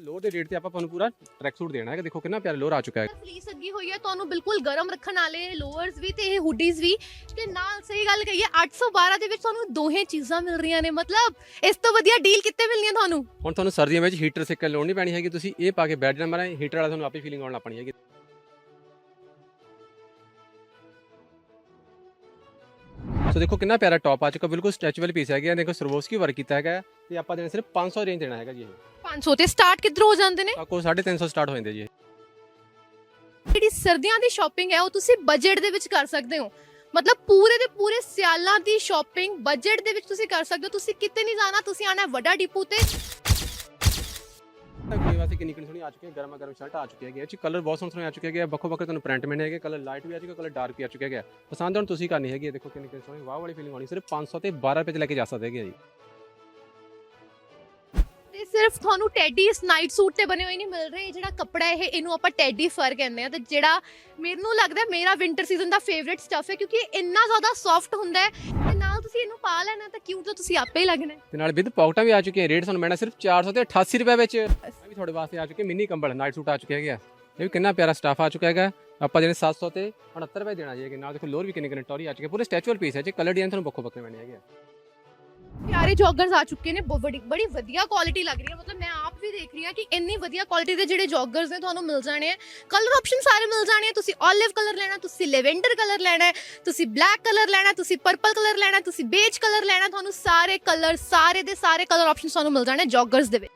Lower ਦੇ rate ਤੇ ਆਪਾਂ ਤੁਹਾਨੂੰ ਪੂਰਾ ਟਰੈਕ ਸੂਟ ਦੇਣਾ ਹੈ ਦੇਖੋ ਕਿੰਨਾ ਪਿਆਰਾ ਲੋਅਰ ਆ ਚੁੱਕਾ ਹੈ। ਫਲੀਸ ਲੱਗੀ ਹੋਈ ਹੈ ਤੁਹਾਨੂੰ ਬਿਲਕੁਲ ਗਰਮ ਰੱਖਣ ਵਾਲੇ ਲੋਅਰਸ ਵੀ ਤੇ ਇਹ ਹੁੱਡੀਜ਼ ਵੀ। ਤੇ ਨਾਲ ਸਹੀ ਗੱਲ ਕਹੀਏ 812 ਦੇ ਵਿੱਚ ਤੁਹਾਨੂੰ ਦੋਹੇ ਚੀਜ਼ਾਂ ਮਿਲ ਰਹੀਆਂ ਨੇ। ਮਤਲਬ ਇਸ ਤੋਂ ਵਧੀਆ ਡੀਲ ਕਿੱਥੇ ਮਿਲਣੀ ਹੈ ਤੁਹਾਨੂੰ? ਹੁਣ ਤੁਹਾਨੂੰ ਸਰਦੀਆਂ ਵਿੱਚ ਹੀਟਰ ਸਿੱਕਣ ਲੋੜ ਨਹੀਂ ਪੈਣੀ ਹੈਗੀ। ਤੁਸੀਂ ਇਹ ਪਾ ਕੇ ਬੈਠ ਜਾਣਾ ਮਾਰਾ ਹੀਟਰ ਵਾਲਾ ਤੁਹਾਨੂੰ ਆਪੇ ਫੀਲਿੰਗ ਆਉਣ ਲੱਗ ਪੈਣੀ ਹੈਗੀ। ਸੋ ਦੇਖੋ ਕਿੰਨਾ ਪਿਆਰਾ ਟੌਪ ਆ ਚੁੱਕਾ ਬਿਲਕੁਲ ਸਟ੍ਰੈਚੇਬਲ ਪੀਸ ਹੈਗਾ ਦੇਖੋ ਸਰਵੋਸਕੀ ਵਰਕ ਕੀਤਾ ਹੈਗਾ ਤੇ ਆਪਾਂ ਦੇਣਾ ਸਿਰਫ 500 ਰੇਂਜ ਦੇਣਾ ਹੈਗਾ ਜੀ ਇਹ 500 ਤੇ ਸਟਾਰਟ ਕਿੱਧਰੋਂ ਹੋ ਜਾਂਦੇ ਨੇ ਆਪਕੋ 350 ਸਟਾਰਟ ਹੋ ਜਾਂਦੇ ਜੀ ਇਹ। ਜਿਹੜੀ ਸਰਦੀਆਂ ਦੀ ਸ਼ਾਪਿੰਗ ਹੈ ਉਹ ਤੁਸੀਂ ਬਜਟ ਦੇ ਵਿੱਚ ਕਰ ਸਕਦੇ ਹੋ। ਮਤਲਬ ਪੂਰੇ ਦੇ ਪੂਰੇ ਸਿਆਲਾਂ ਦੀ ਸ਼ਾਪਿੰਗ ਬਜਟ ਦੇ ਵਿੱਚ ਤੁਸੀਂ ਕਰ ਸਕਦੇ ਹੋ। ਤੁਸੀਂ ਕਿਤੇ ਨਹੀਂ ਜਾਣਾ ਤੁਸੀਂ ਆਣਾ ਵੱਡਾ ਡਿਪੂ ਤੇ। ਕੁੜੀ ਕਿੰਨੀ ਕਿੰਨੀ ਸੋਹਣੀ ਆ ਚੁੱਕੀ ਹੈ, ਗਰਮਾ ਗਰਮ ਸ਼ਰਟ ਆ ਚੁੱਕੀ ਹੈਗੀ ਇਹ ਚ ਕਲਰ ਬਹੁਤ ਸੋਹਣੇ ਸੋਹਣੇ ਆ ਚੁੱਕੇ ਹੈਗੇ ਵੱਖੋ ਵੱਖਰੇ ਤੁਹਾਨੂੰ ਪ੍ਰਿੰਟ ਮਿਲਣੇ ਹੈਗੇ ਕਲਰ ਲਾਈਟ ਵੀ ਆ ਚੁੱਕਾ ਕਲਰ ਡਾਰਕ ਵੀ ਆ ਚੁੱਕਿਆ ਹੈਗਾ ਪਸੰਦ ਹੁਣ ਤੁਸੀਂ ਕਰਨੀ ਹੈਗੀ ਦੇਖੋ ਕਿੰਨੀ ਕਿੰਨੀ ਸੋਹਣੀ, ਵਾਹ ਵਾਲੀ ਫੀਲਿੰਗ ਆਉਣੀ। ਸਿਰਫ 500 ਤੇ 12 ਰੁਪਏ ਚ ਲੈ ਕੇ ਜਾ ਸਕਦੇ ਹੈਗੇ ਜੀ। ਸਿਰਫ ਤੁਹਾਨੂੰ ਟੈਡੀ ਨਾਈਟ ਸੂਟ ਤੇ ਬਣੇ ਹੋਏ ਨਹੀਂ ਮਿਲ ਰਹੇ ਇਹ ਜਿਹੜਾ ਕੱਪੜਾ ਇਹ ਇਹਨੂੰ ਆਪਾਂ ਟੈਡੀ ਫਰ ਕਹਿੰਦੇ ਆ ਤੇ ਜਿਹੜਾ ਮੈਨੂੰ ਲੱਗਦਾ ਮੇਰਾ ਵਿంటర్ ਸੀਜ਼ਨ ਦਾ ਫੇਵਰਿਟ ਸਟਫ ਹੈ ਕਿਉਂਕਿ ਇਹ ਇੰਨਾ ਜ਼ਿਆਦਾ ਸੌਫਟ ਹੁੰਦਾ ਹੈ ਤੇ ਨਾਲ ਤੁਸੀਂ ਇਹਨੂੰ ਪਾ ਲੈਣਾ ਤਾਂ ਕਿਉਂ ਤਾਂ ਤੁਸੀਂ ਆਪੇ ਹੀ ਲੱਗਣਾ ਹੈ। ਤੇ ਨਾਲ ਵਿਦ ਪਾਕਟਾਂ ਵੀ ਆ ਚੁੱਕੀਆਂ, ਰੇਟ ਤੁਹਾਨੂੰ ਮਿਲਣਾ ਸਿਰਫ 400 ਤੇ 88 ਰੁਪਏ ਵਿੱਚ ਇਹ ਵੀ ਤੁਹਾਡੇ ਵਾਸਤੇ ਆ ਚੁੱਕੇ, ਮਿੰਨੀ ਕੰਬਲ ਨਾਈਟ ਸੂਟ ਆ ਚੁੱਕਿਆ ਹੈਗਾ ਇਹ ਵੀ ਕਿੰਨਾ ਪਿਆਰਾ ਸਟਾਫ ਆ ਚੁੱਕਾ ਹੈਗਾ ਆਪਾਂ ਜਿਹਨੇ 700 ਤੇ 69 ਰੁਪਏ ਦੇਣਾ ਜੀ ਹੈਗੇ। ਨਾਲ ਦੇਖੋ ਲੋਰ ਵੀ ਕਿੰਨੇ ਕਿੰਨੇ ਟੌਰੀ ਆ ਚੁੱਕੇ, ਪੂਰੇ ਸਟੈਚੂਅਲ ਪੀਸ ਹੈ ਜੀ ਕਲਰ ਡਿਜ਼ਾਈਨ ਤੁਹਾਨੂੰ ਬੱਖੋ ਬੱਖਰੇ ਮਿਲਣੇ ਹੈਗੇ ਆ। ਪਿਆਰੇ ਜੌਗਰਸ ਆ ਚੁੱਕੇ ਨੇ ਬੜੀ ਬੜੀ ਵਧੀਆ ਕੁਆਲਿਟੀ ਲੱਗ ਰਹੀ ਹੈ। ਮਤਲਬ ਮੈਂ ਆਪ ਵੀ ਦੇਖ ਰਹੀ ਹਾਂ ਕਿ ਇੰਨੀ ਵਧੀਆ ਕੁਆਲਿਟੀ ਦੇ ਜਿਹੜੇ ਜੌਗਰਸ ਨੇ ਤੁਹਾਨੂੰ ਮਿਲ ਜਾਣੇ ਆ। ਕਲਰ ਆਪਸ਼ਨ ਸਾਰੇ ਮਿਲ ਜਾਣੇ ਆ। ਤੁਸੀਂ 올ਿਵ ਕਲਰ ਲੈਣਾ, ਤੁਸੀਂ ਲੈਵੈਂਡਰ ਕਲਰ ਲੈਣਾ ਤੁਸੀਂ ਬਲੈਕ ਕਲਰ ਲੈਣਾ, ਤੁਸੀਂ ਪਰਪਲ ਕਲਰ ਲੈਣਾ ਤੁਸੀਂ ਬੇਜ ਕਲਰ ਲੈਣਾ ਤੁਹਾਨੂੰ ਸਾਰੇ ਕਲਰ ਸਾਰੇ ਦੇ ਸਾਰੇ ਕਲਰ ਆਪਸ਼ਨ ਤੁਹਾਨੂੰ ਮਿਲ ਜਾਣੇ ਜੌਗਰਸ ਦੇ ਵਿੱਚ।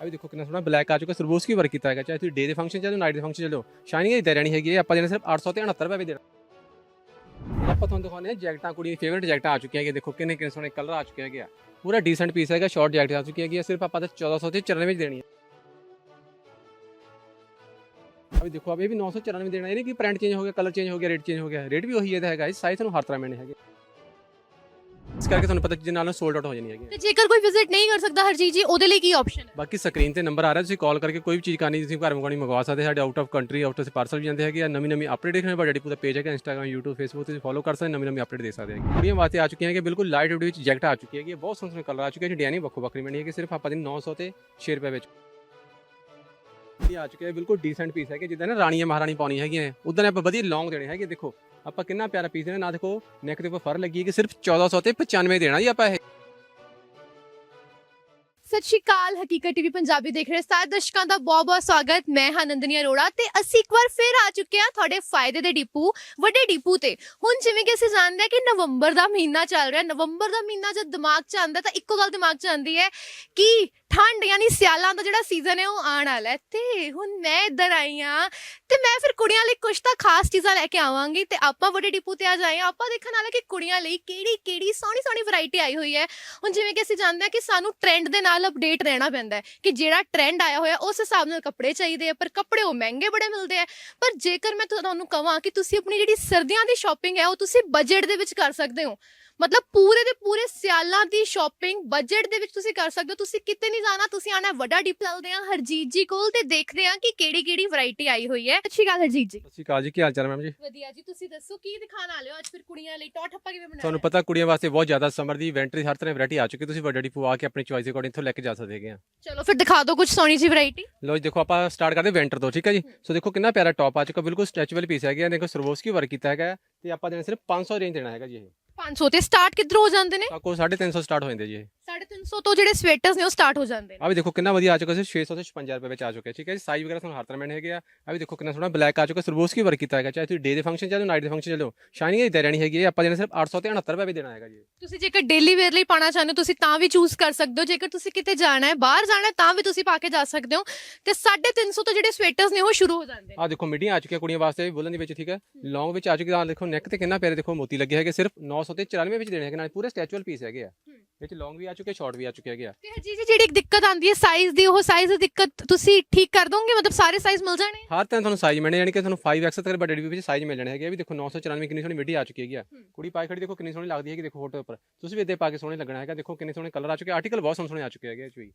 ਆ ਦੇਖੋ ਕਿੰਨਾ ਸੋਹਣਾ ਬਲੈਕ ਆ ਚੁੱਕਾ ਸਰਵੋਸਕੀ ਵਰਕ ਕੀਤਾ ਹੈਗਾ, ਚਾਹੇ ਤੁਸੀਂ ਡੇ ਦੇ ਫੰਕਸ਼ਨ ਚਾਹੇ ਨਾਈਟ ਦੇ ਫੰਕਸ਼ਨ ਚਲੋ ਸ਼ਾਈਨਿੰਗ ਹੀ ਰਹਿਣੀ ਹੈਗੀ ਆਪਾਂ ਜਿਹਨੇ ਸਿਰਫ 800 ਤੇ 69 ਰੁਪਏ ਵੀ ਦੇਣਾ। ਆਪਾਂ ਤੁਹਾਨੂੰ ਦਿਖਾਉਂਦੇ ਹਾਂ ਜੈਕਟਾਂ ਕੁੜੀ ਦੀ ਫੇਵਰਿਟ ਜੈਕਟਾਂ ਆ ਚੁੱਕੀਆਂ ਹੈਗੀਆਂ। ਦੇਖੋ ਕਿੰਨੇ ਕਿੰਨੇ ਸੋਹਣੇ ਕਲਰ ਆ ਚੁੱਕੇ ਹੈਗੇ ਆ। ਪੂਰਾ ਡੀਸੈਂਟ ਪੀਸ ਹੈਗਾ ਸ਼ਾਰਟ ਜੈਕਟ ਆ ਚੁੱਕੀ ਹੈਗੀ ਹੈ ਸਿਰਫ ਆਪਾਂ ਤਾਂ 1400 ਤੇ 94 ਵਿੱਚ ਦੇਣੀ ਹੈ ਆ ਵੀ ਦੇਖੋ ਆ ਇਹ ਵੀ 994 ਦੇਣਾ, ਇਹ ਨਹੀਂ ਕਿ ਪ੍ਰਿੰਟ ਚੇਂਜ ਹੋ ਗਿਆ ਕਲਰ ਚੇਂਜ ਹੋ ਗਿਆ ਰੇਟ ਚੇਂਜ ਹੋ ਗਿਆ। ਰੇਟ ਵੀ ਉਹੀ ਇਹਦਾ ਹੈਗਾ ਸਾਈਜ਼ ਤੁਹਾਨੂੰ ਹਰ ਤਰ੍ਹਾਂ ਮਿਲਣੇ ਹੈਗੇ। ਇਸ ਕਰਕੇ ਤੁਹਾਨੂੰ ਪਤਾ ਚੀਜ਼ ਨਾਲ ਸੋਲਡ ਆਊਟ ਹੋ ਜਾਣੀ ਹੈਗੀ ਤੇ ਜੇਕਰ ਕੋਈ ਵਿਜ਼ਿਟ ਨਹੀਂ ਕਰ ਸਕਦਾ ਹਰਜੀਤ ਜੀ ਉਹਦੇ ਲਈ ਕੀ ਆਪਸ਼ਨ ਹੈ? ਬਾਕੀ ਸਕਰੀਨ ਤੇ ਨੰਬਰ ਆ ਰਿਹਾ ਤੁਸੀਂ ਕਾਲ ਕਰਕੇ ਕੋਈ ਵੀ ਚੀਜ਼ ਕਰਨੀ ਤੁਸੀਂ ਘਰ ਮੰਗਵਾਉਣੀ ਮੰਗਵਾ ਸਕਦੇ ਸਾਡੇ out of country out of parcel ਵੀ ਜਾਂਦੇ ਹੈਗੇ ਆ। ਨਵੀਂ ਨਵੀਂ ਅਪਡੇਟ ਦੇਖਣੇ ਬੜਾ ਡਿਪੂ ਦਾ ਪੇਜ ਹੈਗਾ ਇੰਸਟਾਗ੍ਰam YouTube Facebook ਤੁਸੀਂ ਫੋਲੋ ਕਰ ਸਕਦੇ ਨਵੀਂ ਨਵੀਂ ਅਪਡੇਟ ਦੇਖ ਸਕਦੇ ਹੈਗੇ ਕੁੜੀਆਂ ਵਾਸਤੇ ਆ ਚੁੱਕੀਆਂ ਹੈਗੇ ਬਿਲਕੁਲ ਲਾਈਟ ਵੇਟ ਵਿੱਚ ਜੈਕਟ ਆ ਚੁੱਕੀ ਹੈਗੀ ਬਹੁਤ ਸੋਹਣੇ ਸੋਹਣੇ ਕਲਰ ਆ ਚੁੱਕੇ ਹੈ ਡਿਜ਼ਾਈਨ ਵੱਖੋ ਵੱਖਰੀ ਬਣੀ ਹੈਗੀ ਸਿਰਫ ਆਪਾਂ ਦੀ 900 ਤੇ 6 ਰੁਪਏ ਵਿੱਚ। ਇਹ ਆ ਚੁੱਕੇ ਹੈ ਬਿਲਕੁਲ ਡੀਸੈਂਟ ਪੀਸ ਹੈਗੇ ਜਿੱਦਾਂ ਨਾ ਰਾਣੀਆਂ ਮਹਾਰਾਣੀ ਪਾਉਣੀ ਹੈਗੀਆਂ। ਉਦਾਂ ਆਪਾਂ ਵਧੀਆ ਲੌਂਗ ਦੇਣੇ ਹੈਗੇ ਦੇਖੋ। ਆਪਾਂ ਕਿੰਨਾ ਪਿਆਰਾ ਪੀਸ ਦੇਣਾ। ਨਾ ਦੇਖੋ ਨੈਕ ਦੇ ਉੱਪਰ ਫਰ ਲੱਗੀ ਹੈ ਕਿ ਸਿਰਫ 1400 ਤੇ 95 ਦੇਣਾ ਜੀ ਆਪਾਂ ਇਹ। ਸਤਿ ਸ਼੍ਰੀ ਅਕਾਲ, ਹਕੀਕਤ ਟੀਵੀ ਪੰਜਾਬੀ ਦੇਖ ਰਹੇ ਸਾਰੇ ਦਰਸ਼ਕਾਂ ਦਾ ਬਹੁਤ ਬਹੁਤ ਸਵਾਗਤ। ਮੈਂ ਹਾਂ ਨੰਦਨੀ ਅਰੋੜਾ ਤੇ ਅਸੀਂ ਇੱਕ ਵਾਰ ਫੇਰ ਆ ਚੁੱਕੇ ਹਾਂ ਤੁਹਾਡੇ ਫਾਇਦੇ ਦੇ ਡਿਪੂ, ਵੱਡੇ ਡਿਪੂ ਤੇ। ਹੁਣ ਜਿਵੇਂ ਕਿ ਅਸੀਂ ਜਾਣਦੇ ਹਾਂ ਕਿ ਨਵੰਬਰ ਦਾ ਮਹੀਨਾ ਚੱਲ ਰਿਹਾ, ਨਵੰਬਰ ਦਾ ਮਹੀਨਾ ਜਦ ਦਿਮਾਗ 'ਚ ਆਉਂਦਾ ਤਾਂ ਇੱਕੋ ਗੱਲ ਦਿਮਾਗ 'ਚ ਆਉਂਦੀ ਹੈ ਕਿ ਠੰਡ ਯਾਨੀ ਸਿਆਲਾਂ ਦਾ ਜਿਹੜਾ ਸੀਜ਼ਨ ਹੈ ਉਹ ਆਉਣ ਵਾਲਾ ਹੈ। ਤੇ ਹੁਣ ਮੈਂ ਇੱਧਰ ਆਈ ਹਾਂ ਤੇ ਮੈਂ ਫਿਰ ਕੁੜੀਆਂ ਲਈ ਕੁਝ ਤਾਂ ਖਾਸ ਚੀਜ਼ਾਂ ਲੈ ਕੇ ਆਵਾਂਗੀ ਤੇ ਆਪਾਂ ਵੱਡੇ ਡਿਪੂ ਤੇ ਆ ਜਾਏ ਹਾਂ। ਆਪਾਂ ਦੇਖਣ ਵਾਲਾ ਕਿ ਕੁੜੀਆਂ ਲਈ ਕਿਹੜੀ ਕਿਹੜੀ ਸੋਹਣੀ ਸੋਹਣੀ ਵੈਰਾਈਟੀ ਆਈ ਹੋਈ ਹੈ। ਹੁਣ ਜਿਵੇਂ ਕਿ ਅਸੀਂ ਜਾਣਦੇ ਹਾਂ ਕਿ ਸਾਨੂੰ ਟ੍ਰੈਂਡ ਦੇ ਨਾਲ ਅਪਡੇਟ ਰਹਿਣਾ ਪੈਂਦਾ ਹੈ ਕਿ ਜਿਹੜਾ ਟ੍ਰੈਂਡ ਆਇਆ ਹੋਇਆ ਉਸ ਹਿਸਾਬ ਨਾਲ ਕੱਪੜੇ ਚਾਹੀਦੇ ਆ, ਪਰ ਕੱਪੜੇ ਉਹ ਮਹਿੰਗੇ ਬੜੇ ਮਿਲਦੇ ਆ। ਪਰ ਜੇਕਰ ਮੈਂ ਤੁਹਾਨੂੰ ਕਹਾਂ ਕਿ ਤੁਸੀਂ ਆਪਣੀ ਜਿਹੜੀ ਸਰਦੀਆਂ ਦੀ ਸ਼ਾਪਿੰਗ ਹੈ, ਉਹ ਤੁਸੀਂ ਬਜਟ ਦੇ ਵਿੱਚ ਕਰ ਸਕਦੇ ਹੋ। ਮਤਲਬ ਪੂਰੇ ਦੇ ਪੂਰੇ ਸਿਆਲਾਂ ਦੀ ਸ਼ਾਪਿੰਗ ਬਜਟ ਦੇ ਵਿੱਚ ਤੁਸੀਂ ਕਰ ਸਕਦੇ ਹੋ। ਤੁਸੀਂ ਕਿਤੇ ਨਹੀਂ ਜਾਣਾ ਤੁਸੀਂ ਆਣਾ ਵੱਡਾ ਡੀਪ ਚੱਲਦੇ ਆ। ਹਰਜੀਤ ਜੀ ਕੋਲ ਤੇ ਦੇਖਦੇ ਆ ਕਿ ਕਿਹੜੀ ਕਿਹੜੀ ਵੈਰਾਈਟੀ ਆਈ ਹੋਈ ਹੈ। ਅੱਛੀ ਗੱਲ ਹਰਜੀਤ ਜੀ। ਸਤਿ ਸ਼੍ਰੀ ਅਕਾਲ ਜੀ ਕੀ ਹਾਲ ਚਾਲ ਮੈਮ ਜੀ? ਵਧੀਆ ਜੀ ਤੁਸੀਂ ਦੱਸੋ ਕੀ ਦਿਖਾਣ ਵਾਲੇ ਹੋ? ਅੱਜ ਫਿਰ ਕੁੜੀਆਂ ਲਈ ਟੌਰ ਠੱਪਾ ਕਿਵੇਂ ਬਣਾਇਆ ਤੁਹਾਨੂੰ ਪਤਾ ਕੁੜੀਆਂ ਵਾਸਤੇ ਬਹੁਤ ਜ਼ਿਆਦਾ ਸਮਰ ਦੀ ਇਵੈਂਟ ਦੀ ਹਰ ਤਰ੍ਹਾਂ ਵੈਰਾਈਟੀ ਆ ਚੁੱਕੀ ਤੁਸੀਂ ਵੱਡਾ ਡੀਪੂ ਆ ਕੇ ਆਪਣੀ ਚੁਆਇਸ ਦੇ ਅਕੋਰਡਿੰਗ ਇੱਥੋਂ ਲੈ ਕੇ ਜਾ ਸਕਦੇ ਹੈਗੇ ਆ। ਚਲੋ ਫਿਰ ਦਿਖਾ ਦਿਓ ਕੁਝ ਸੋਹਣੀ ਜੀ ਵੈਰਾਈਟੀ ਲੋ ਜੀ ਦੇਖੋ ਆਪਾਂ ਸਟਾਰਟ ਕਰਦੇ ਵਿੰਟਰ ਤੋਂ ਠੀਕ ਹੈ ਜੀ? ਸੋ ਦੇਖੋ ਕਿੰਨਾ ਪਿਆਰਾ ਟੌਪ ਆ ਚੁੱਕਾ ਬਿਲਕੁਲ ਸਟ੍ਰੈਚੇਬਲ ਪੀਸ ਹੈਗਾ। ਦੇਖੋ ਸਰਵੋਸਕੀ ਵਰਕ ਕੀਤਾ ਹੈਗਾ ਤੇ ਆਪਾਂ ਦੇਣਾ ਸਿਰਫ 500 ਰੇਂਜ ਦੇਣਾ ਹੈਗਾ ਜੀ ਇਹ। 500 ਤੇ ਸਟਾਰਟ ਕਿੱਧਰੋਂ ਹੋ ਜਾਂਦੇ ਨੇ? ਆਪਕੋ 350 ਸਟਾਰਟ ਹੋ ਜਾਂਦੇ ਜੀ ਇਹ। 350 ਤੋਂ ਜਿਹੜੇ ਸਵੈਟਰਸ ਨੇ ਉਹ ਸਟਾਰਟ ਹੋ ਜਾਂਦੇ ਨੇ ਆ ਵੀ ਦੇਖੋ ਕਿੰਨਾ ਵਧੀਆ ਆ ਚੁੱਕਾ ਸੀ 600 ਤੇ 56 ਰੁਪਏ ਵਿੱਚ ਆ ਚੁੱਕਿਆ ਠੀਕ ਹੈ ਜੀ ਸਾਈਜ਼ ਵਗੈਰਾ ਤੁਹਾਨੂੰ ਹਰ ਤਰ੍ਹਾਂ ਮਿਲਣੇ ਹੈਗੇ ਆ ਆ ਵੀ ਦੇਖੋ ਕਿੰਨਾ ਸੋਹਣਾ ਬਲੈਕ ਆ ਚੁੱਕਾ ਸਰਵੋਸਕੀ ਵਰਕ ਕੀਤਾ ਹੈਗਾ ਚਾਹੇ ਤੁਸੀਂ ਡੇ ਦੇ ਫੰਕਸ਼ਨ ਚਾਹੇ ਨਾਈਟ ਦੇ ਫੰਕਸ਼ਨ ਚਲੋ ਸ਼ਾਈਨਿੰਗ ਹੀ ਦੇ ਰਹਿਣੀ ਹੈਗੀ ਹੈ ਆਪਾਂ ਦੇਣਾ ਸਿਰਫ 800 ਤੇ 69 ਰੁਪਏ ਵੀ ਦੇਣਾ ਹੈਗਾ ਜੀ ਤੁਸੀਂ ਜੇਕਰ ਡੇਲੀ ਵੇਅਰ ਲਈ ਪਾਣਾ ਚਾਹੁੰਦੇ ਹੋ ਤੁਸੀਂ ਤਾਂ ਵੀ ਚੂਜ਼ ਕਰ ਸਕਦੇ ਹੋ ਜੇਕਰ ਤੁਸੀਂ ਕਿਤੇ ਜਾਣਾ ਹੈ ਬਾਹਰ ਜਾਣਾ ਹੈ ਤਾਂ ਵੀ ਤੁਸੀਂ ਪਾ ਕੇ ਜਾ ਸਕਦੇ ਹੋ ਤੇ 350 ਤੋਂ ਜਿਹੜੇ ਸਵੈਟਰਸ ਨੇ ਉਹ ਸ਼ੁਰੂ ਹੋ ਜਾਂਦੇ ਨੇ ਆ ਦੇਖੋ ਮਿਡੀਆਂ ਆ ਚੁੱਕੀਆਂ ਕੁੜੀਆਂ ਵਾਸਤੇ ਬੁਲਨ ਦੇ ਵਿੱਚ ਠੀਕ ਹੈ ਲੌਂਗ ਵਿੱਚ ਆ ਚੁੱਕੀ ਆ ਦੇਖੋ ਨੈਕ ਤੇ ਕਿੰਨਾ ਪਿਆਰੇ ਦੇਖੋ ਮੋਤੀ ਲੱਗੇ ਹੈਗੇ ਸਿਰਫ 900 ਤੇ 94 ਵਿੱਚ ਦੇਣੇ ਹੈਗੇ ਨਾਲ ਪੂਰੇ ਸਟੈਚੂਅਲ ਪੀਸ ਹੈਗੇ ਆ ਹੂੰ। ਵਿੱਚ ਲੌਂਗ ਵੀ ਆ ਚੁੱਕੇ ਸ਼ਾਰਟ ਵੀ ਆ ਚੁੱਕੇ ਹੈਗੇ ਆ। ਤੇ ਜੀ ਜੀ ਜਿਹੜੀ ਇੱਕ ਦਿੱਕਤ ਆਉਂਦੀ ਹੈ ਸਾਈਜ਼ ਦੀ ਉਹ ਸਾਈਜ਼ ਦੀ ਦਿੱਕਤ ਤੁਸੀਂ ਠੀਕ ਕਰ ਦੋਗੇ? ਮਤਲਬ ਸਾਰੇ ਸਾਈਜ਼ ਮਿਲ ਜਾਣੇ? ਹਰ ਤਰ੍ਹਾਂ ਤੁਹਾਨੂੰ ਸਾਈਜ਼ ਮਿਲਣੇ ਯਾਨੀ ਕਿ ਤੁਹਾਨੂੰ 5x ਤੱਕ ਵੱਡੇ ਵੀ ਵਿੱਚ ਸਾਈਜ਼ ਮਿਲ ਜਾਣੇ ਹੈਗੇ ਆ। ਵੀ ਦੇਖੋ 994 ਕਿੰਨੀ ਸੋਹਣੀ ਮਿੱਡੀ ਆ ਚੁੱਕੀ ਹੈਗੀ ਆ। ਕੁੜੀ ਪਾਈ ਖੜੀ ਦੇਖੋ ਕਿੰਨੀ ਸੋਹਣੀ ਲੱਗਦੀ ਹੈਗੀ ਦੇਖੋ ਫੋਟੋ ਉੱਪਰ। ਤੁਸੀਂ ਵੀ ਇੱਦੇ ਪਾ ਕੇ ਸੋਹਣੇ ਲੱਗਣਾ ਹੈਗਾ। ਦੇਖੋ ਕਿੰਨੇ ਸੋਹਣੇ ਕਲਰ ਆ ਚੁੱਕੇ ਆਰਟੀਕਲ ਬਹੁਤ ਸੋਹਣੇ ਸੋਹਣੇ ਆ ਚੁੱਕੇ ਹੈਗੇ ਵੀ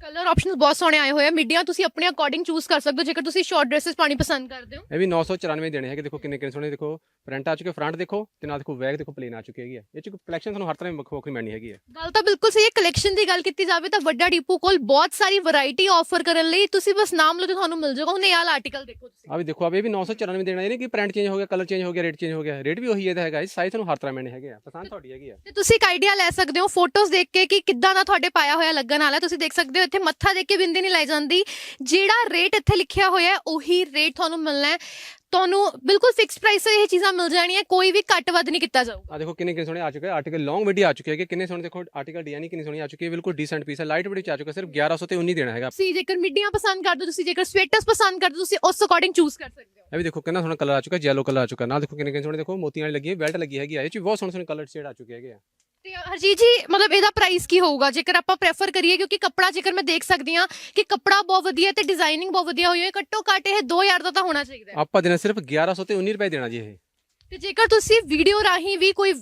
ਕਲਰ ਆਪਸ਼ਨਸ ਬਹੁਤ ਸੋਹਣੇ ਆਏ ਹੋਏ ਆ। ਮਿੱਡੀਆਂ ਤੁਸੀਂ ਆਪਣੇ ਅਕੋਰਡਿੰਗ ਚੂਜ਼ ਕਰ ਸਕਦੇ ਹੋ। ਜੇਕਰ ਤੁਸੀਂ ਸ਼ਾਰਟ ਡਰੈਸਸ ਪਾਣੀ ਪਸੰਦ ਕਰਦੇ ਹੋ। ਇਹ ਵੀ 994 ਦੇਣੇ ਹੈਗੇ। ਦੇਖੋ ਕਿੰਨੇ ਕਿੰਨੇ ਸੋਹਣੇ ਦੇਖੋ। ਪ੍ਰਿੰਟ ਆ ਚੁੱਕੇ ਫਰੰਟ ਦੇਖੋ ਤੇ ਨਾਲ ਦੇਖੋ ਬੈਕ ਦੇਖੋ ਪਲੇਨ ਆ ਚੁੱਕੀ ਹੈਗੀ ਹੈ ਇਹ ਚ ਕਲੈਕਸ਼ਨ ਤੁਹਾਨੂੰ ਹਰ ਤਰ੍ਹਾਂ ਦੀ ਵੱਖ ਵੱਖਰੀ ਮਿਲਣੀ ਹੈਗੀ ਹੈ ਗੱਲ ਤਾਂ ਬਿਲਕੁਲ ਸਹੀ ਹੈ। ਕਲੈਕਸ਼ਨ ਦੀ ਗੱਲ ਕੀਤੀ ਜਾਵੇ ਤਾਂ ਵੱਡਾ ਡੀਪੂ ਕੋਲ ਬਹੁਤ ਸਾਰੀ ਵੈਰਾਈਟੀ ਆਫਰ ਕਰਨ ਲਈ ਤੁਸੀਂ ਬਸ ਨਾਮ ਲਓ ਤੇ ਤੁਹਾਨੂੰ ਮਿਲ ਜਾਊਗਾ। ਹੁਣ ਇਹ ਵਾਲਾ ਆਰਟੀਕਲ ਦੇਖੋ ਤੁਸੀਂ। ਆ ਵੀ ਦੇਖੋ ਆ ਵੀ ਇਹ ਵੀ 994 ਦੇਣਾ। ਇਹ ਨਹੀਂ ਕਿ ਪ੍ਰਿੰਟ ਚੇਂਜ ਹੋ ਗਿਆ ਕਲਰ ਚੇਂਜ ਹੋ ਗਿਆ ਰੇਟ ਚੇਂਜ ਹੋ ਗਿਆ। ਰੇਟ ਵੀ ਉਹੀ ਇਹਦਾ ਹੈਗਾ। ਸਾਈਜ਼ ਤੁਹਾਨੂੰ ਹਰ ਤਰ੍ਹਾਂ ਮਿਲਣੇ ਹੈਗੇ ਆ। ਪਸੰਦ ਤੁਹਾਡੀ ਹੈਗੀ ਆ। ਤੇ ਤੁਸੀਂ ਇੱਕ ਆਈਡੀਆ ਲੈ ਸਕਦੇ ਹੋ ਫੋਟੋਜ਼ ਦੇਖ ਕੇ ਕਿ ਕਿੱਦਾਂ ਦਾ ਤੁਹਾਡੇ ਪਾਇਆ ਹੋਇਆ ਲੱਗਣ ਵਾਲਾ ਤੁਸੀਂ ਦੇਖ ਸਕਦੇ ਹੋ ਇੱਥੇ ਮੱਥਾ ਦੇਖ ਕੇ ਬਿੰਦੀ ਨਹੀਂ ਲਾਈ ਜਾਂਦੀ। ਜਿਹੜਾ ਰੇਟ ਇੱਥੇ ਲਿਖਿਆ ਹੋਇਆ ਹੈ ਉਹੀ ਰੇਟ ਤੁਹਾਨੂੰ ਮਿਲਣਾ ਹੈ। ਤੁਹਾਨੂੰ ਬਿਲਕੁਲ ਫਿਕਸਡ ਪ੍ਰਾਈਸ ਤੇ ਇਹ ਚੀਜ਼ਾਂ ਮਿਲ ਜਾਣੀਆਂ ਕੋਈ ਵੀ ਘੱਟ ਵੱਧ ਨਹੀਂ ਕੀਤਾ ਜਾਊਗਾ। ਆ ਦੇਖੋ ਕਿੰਨੇ ਕਿੰਨੇ ਸੋਹਣੇ ਆ ਚੁੱਕੇ ਆਰਟੀਕਲ ਲੌਂਗ ਵੀਡੀਓ ਆ ਚੁੱਕੇ ਹੈਗੇ ਕਿੰਨੇ ਸੋਹਣੇ ਦੇਖੋ ਆਰਟੀਕਲ ਡਿਜ਼ਾਈਨ ਕਿੰਨੀ ਸੋਹਣੀ ਆ ਚੁੱਕੀ ਹੈ ਬਿਲਕੁਲ ਡੀਸੈਂਟ ਪੀਸ ਹੈ ਲਾਈਟ ਵੀਡੀਓ ਚ ਆ ਚੁੱਕਾ ਸਿਰਫ 1100 ਤੇ 19 ਦੇਣਾ ਹੈਗਾ। ਤੁਸੀਂ ਜੇਕਰ ਮਿੱਡੀਆਂ ਪਸੰਦ ਕਰਦੇ ਹੋ ਤੁਸੀਂ ਜੇਕਰ ਸਵੈਟਰਸ ਪਸੰਦ ਕਰਦੇ ਹੋ ਤੁਸੀਂ ਉਸ ਅਕੋਰਡਿੰਗ ਚੂਜ਼ ਕਰ ਸਕਦੇ ਹੋ। ਇਹ ਵੀ ਦੇਖੋ ਕਿੰਨਾ ਸੋਹਣਾ ਕਲਰ ਆ ਚੁੱਕਾ ਯੈਲੋ ਕਲਰ ਆ ਚੁੱਕਾ ਨਾਲ ਦੇਖੋ ਕਿੰਨੇ ਕਿੰਨੇ ਸੋਹਣੇ ਦੇਖੋ ਮੋਤੀਆਂ ਵਾਲੀ ਲੱਗੀ ਹੈ ਬੈਲਟ ਲੱਗੀ ਹੈਗੀ ਆ ਇਹ ਚ ਬਹੁਤ ਸੋਹਣੇ ਸੋਹਣੇ ਕਲਰ ਸ਼ੇਡ ਆ ਚੁੱਕੇ ਹੈਗੇ ਆ। ਤੇ ਹਰਜੀਤ ਜੀ ਮਤਲਬ ਇਹਦਾ ਪ੍ਰਾਈਸ ਕੀ ਹੋਊਗਾ? ਜੇਕਰ ਆਪਾਂ ਪ੍ਰੈਫਰ ਕਰੀਏ ਕਿਉਂਕਿ ਕੱਪੜਾ ਜੇਕਰ ਮੈਂ ਦੇਖ ਸਕਦੀ ਹਾਂ ਕਿ ਕੱਪੜਾ ਬਹੁਤ ਵਧੀਆ ਤੇ ਡਿਜ਼ਾਈਨਿੰਗ ਬਹੁਤ ਵਧੀਆ ਹੋਈ ਹੈ ਘੱਟੋ ਘੱਟ ਇਹ 2000 ਦਾ ਤਾਂ ਹੋਣਾ ਚਾਹੀਦਾ ਹੈ। ਆਪਾਂ ਦੇਣਾ ਸਿਰਫ 1100 ਤੇ 19 ਰੁਪਏ ਦੇਣਾ ਜੀ ਇਹ। ਤੇ ਜੇਕਰ ਤੁਸੀਂ ਵੀਡੀਓ ਰਾਹੀਂ ਵੀ ਕੋਈ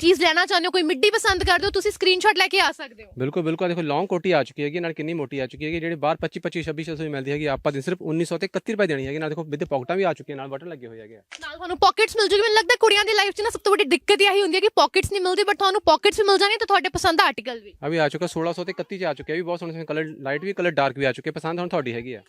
ਚੀਜ਼ ਲੈਣਾ ਚਾਹੁੰਦੇ ਹੋ ਕੋਈ ਮਿੱਡੀ ਪਸੰਦ ਕਰਦੇ ਹੋ ਤੁਸੀਂ ਸਕਰੀਨਸ਼ਾਟ ਲੈ ਕੇ ਆ ਸਕਦੇ ਹੋ। ਬਿਲਕੁਲ ਬਿਲਕੁਲ। ਆਹ ਦੇਖੋ ਲੌਂਗ ਕੋਟੀ ਆ ਚੁੱਕੀ ਹੈਗੀ ਨਾਲ ਕਿੰਨੀ ਮੋਟੀ ਆ ਚੁੱਕੀ ਹੈਗੀ ਜਿਹੜੇ ਬਾਹਰ 25 25 26 600 ਦੀ ਮਿਲਦੀ ਹੈਗੀ ਆਪਾਂ ਦੇ ਸਿਰਫ 1900 ਤੇ 31 ਰੁਪਏ ਦੇਣੀ ਹੈਗੀ ਨਾਲ ਦੇਖੋ ਵਿਦ ਪੌਕਟਾਂ ਵੀ ਆ ਚੁੱਕੀਆਂ ਨਾਲ ਬਟਨ ਲੱਗੇ ਹੋਏ ਹੈਗੇ ਆ। ਨਾਲ ਤੁਹਾਨੂੰ ਪਾਕਟਸ ਮਿਲ ਜੂਗੀ। ਮੈਨੂੰ ਲੱਗਦਾ ਕੁੜੀਆਂ ਦੀ ਲਾਈਫ 'ਚ ਨਾ ਸਭ ਤੋਂ ਵੱਡੀ ਦਿੱਕਤ ਇਹੀ ਹੁੰਦੀ ਹੈ ਕਿ ਪਾਕਟਸ ਨਹੀਂ ਮਿਲਦੀ ਬਟ ਤੁਹਾਨੂੰ ਪਾਕਟਸ ਵੀ ਮਿਲ ਜਾਣਗੇ ਤੇ ਤੁਹਾਡੇ ਪਸੰਦ ਦਾ ਆਰਟੀਕਲ ਵੀ। ਆ ਵੀ ਆ ਚੁੱਕਾ 1600 ਤੇ 31 ਚ ਆ ਚੁੱਕਿਆ ਵੀ ਬਹੁਤ ਸੋਹਣੇ ਸੋਹਣੇ ਕਲਰ ਲਾਈਟ ਵੀ ਕਲਰ ਡਾਰਕ ਵੀ ਆ ਚੁੱਕੇ ਪਸੰਦ ਹੁਣ ਤੁਹਾਡੀ ਹੈਗੀ ਆ।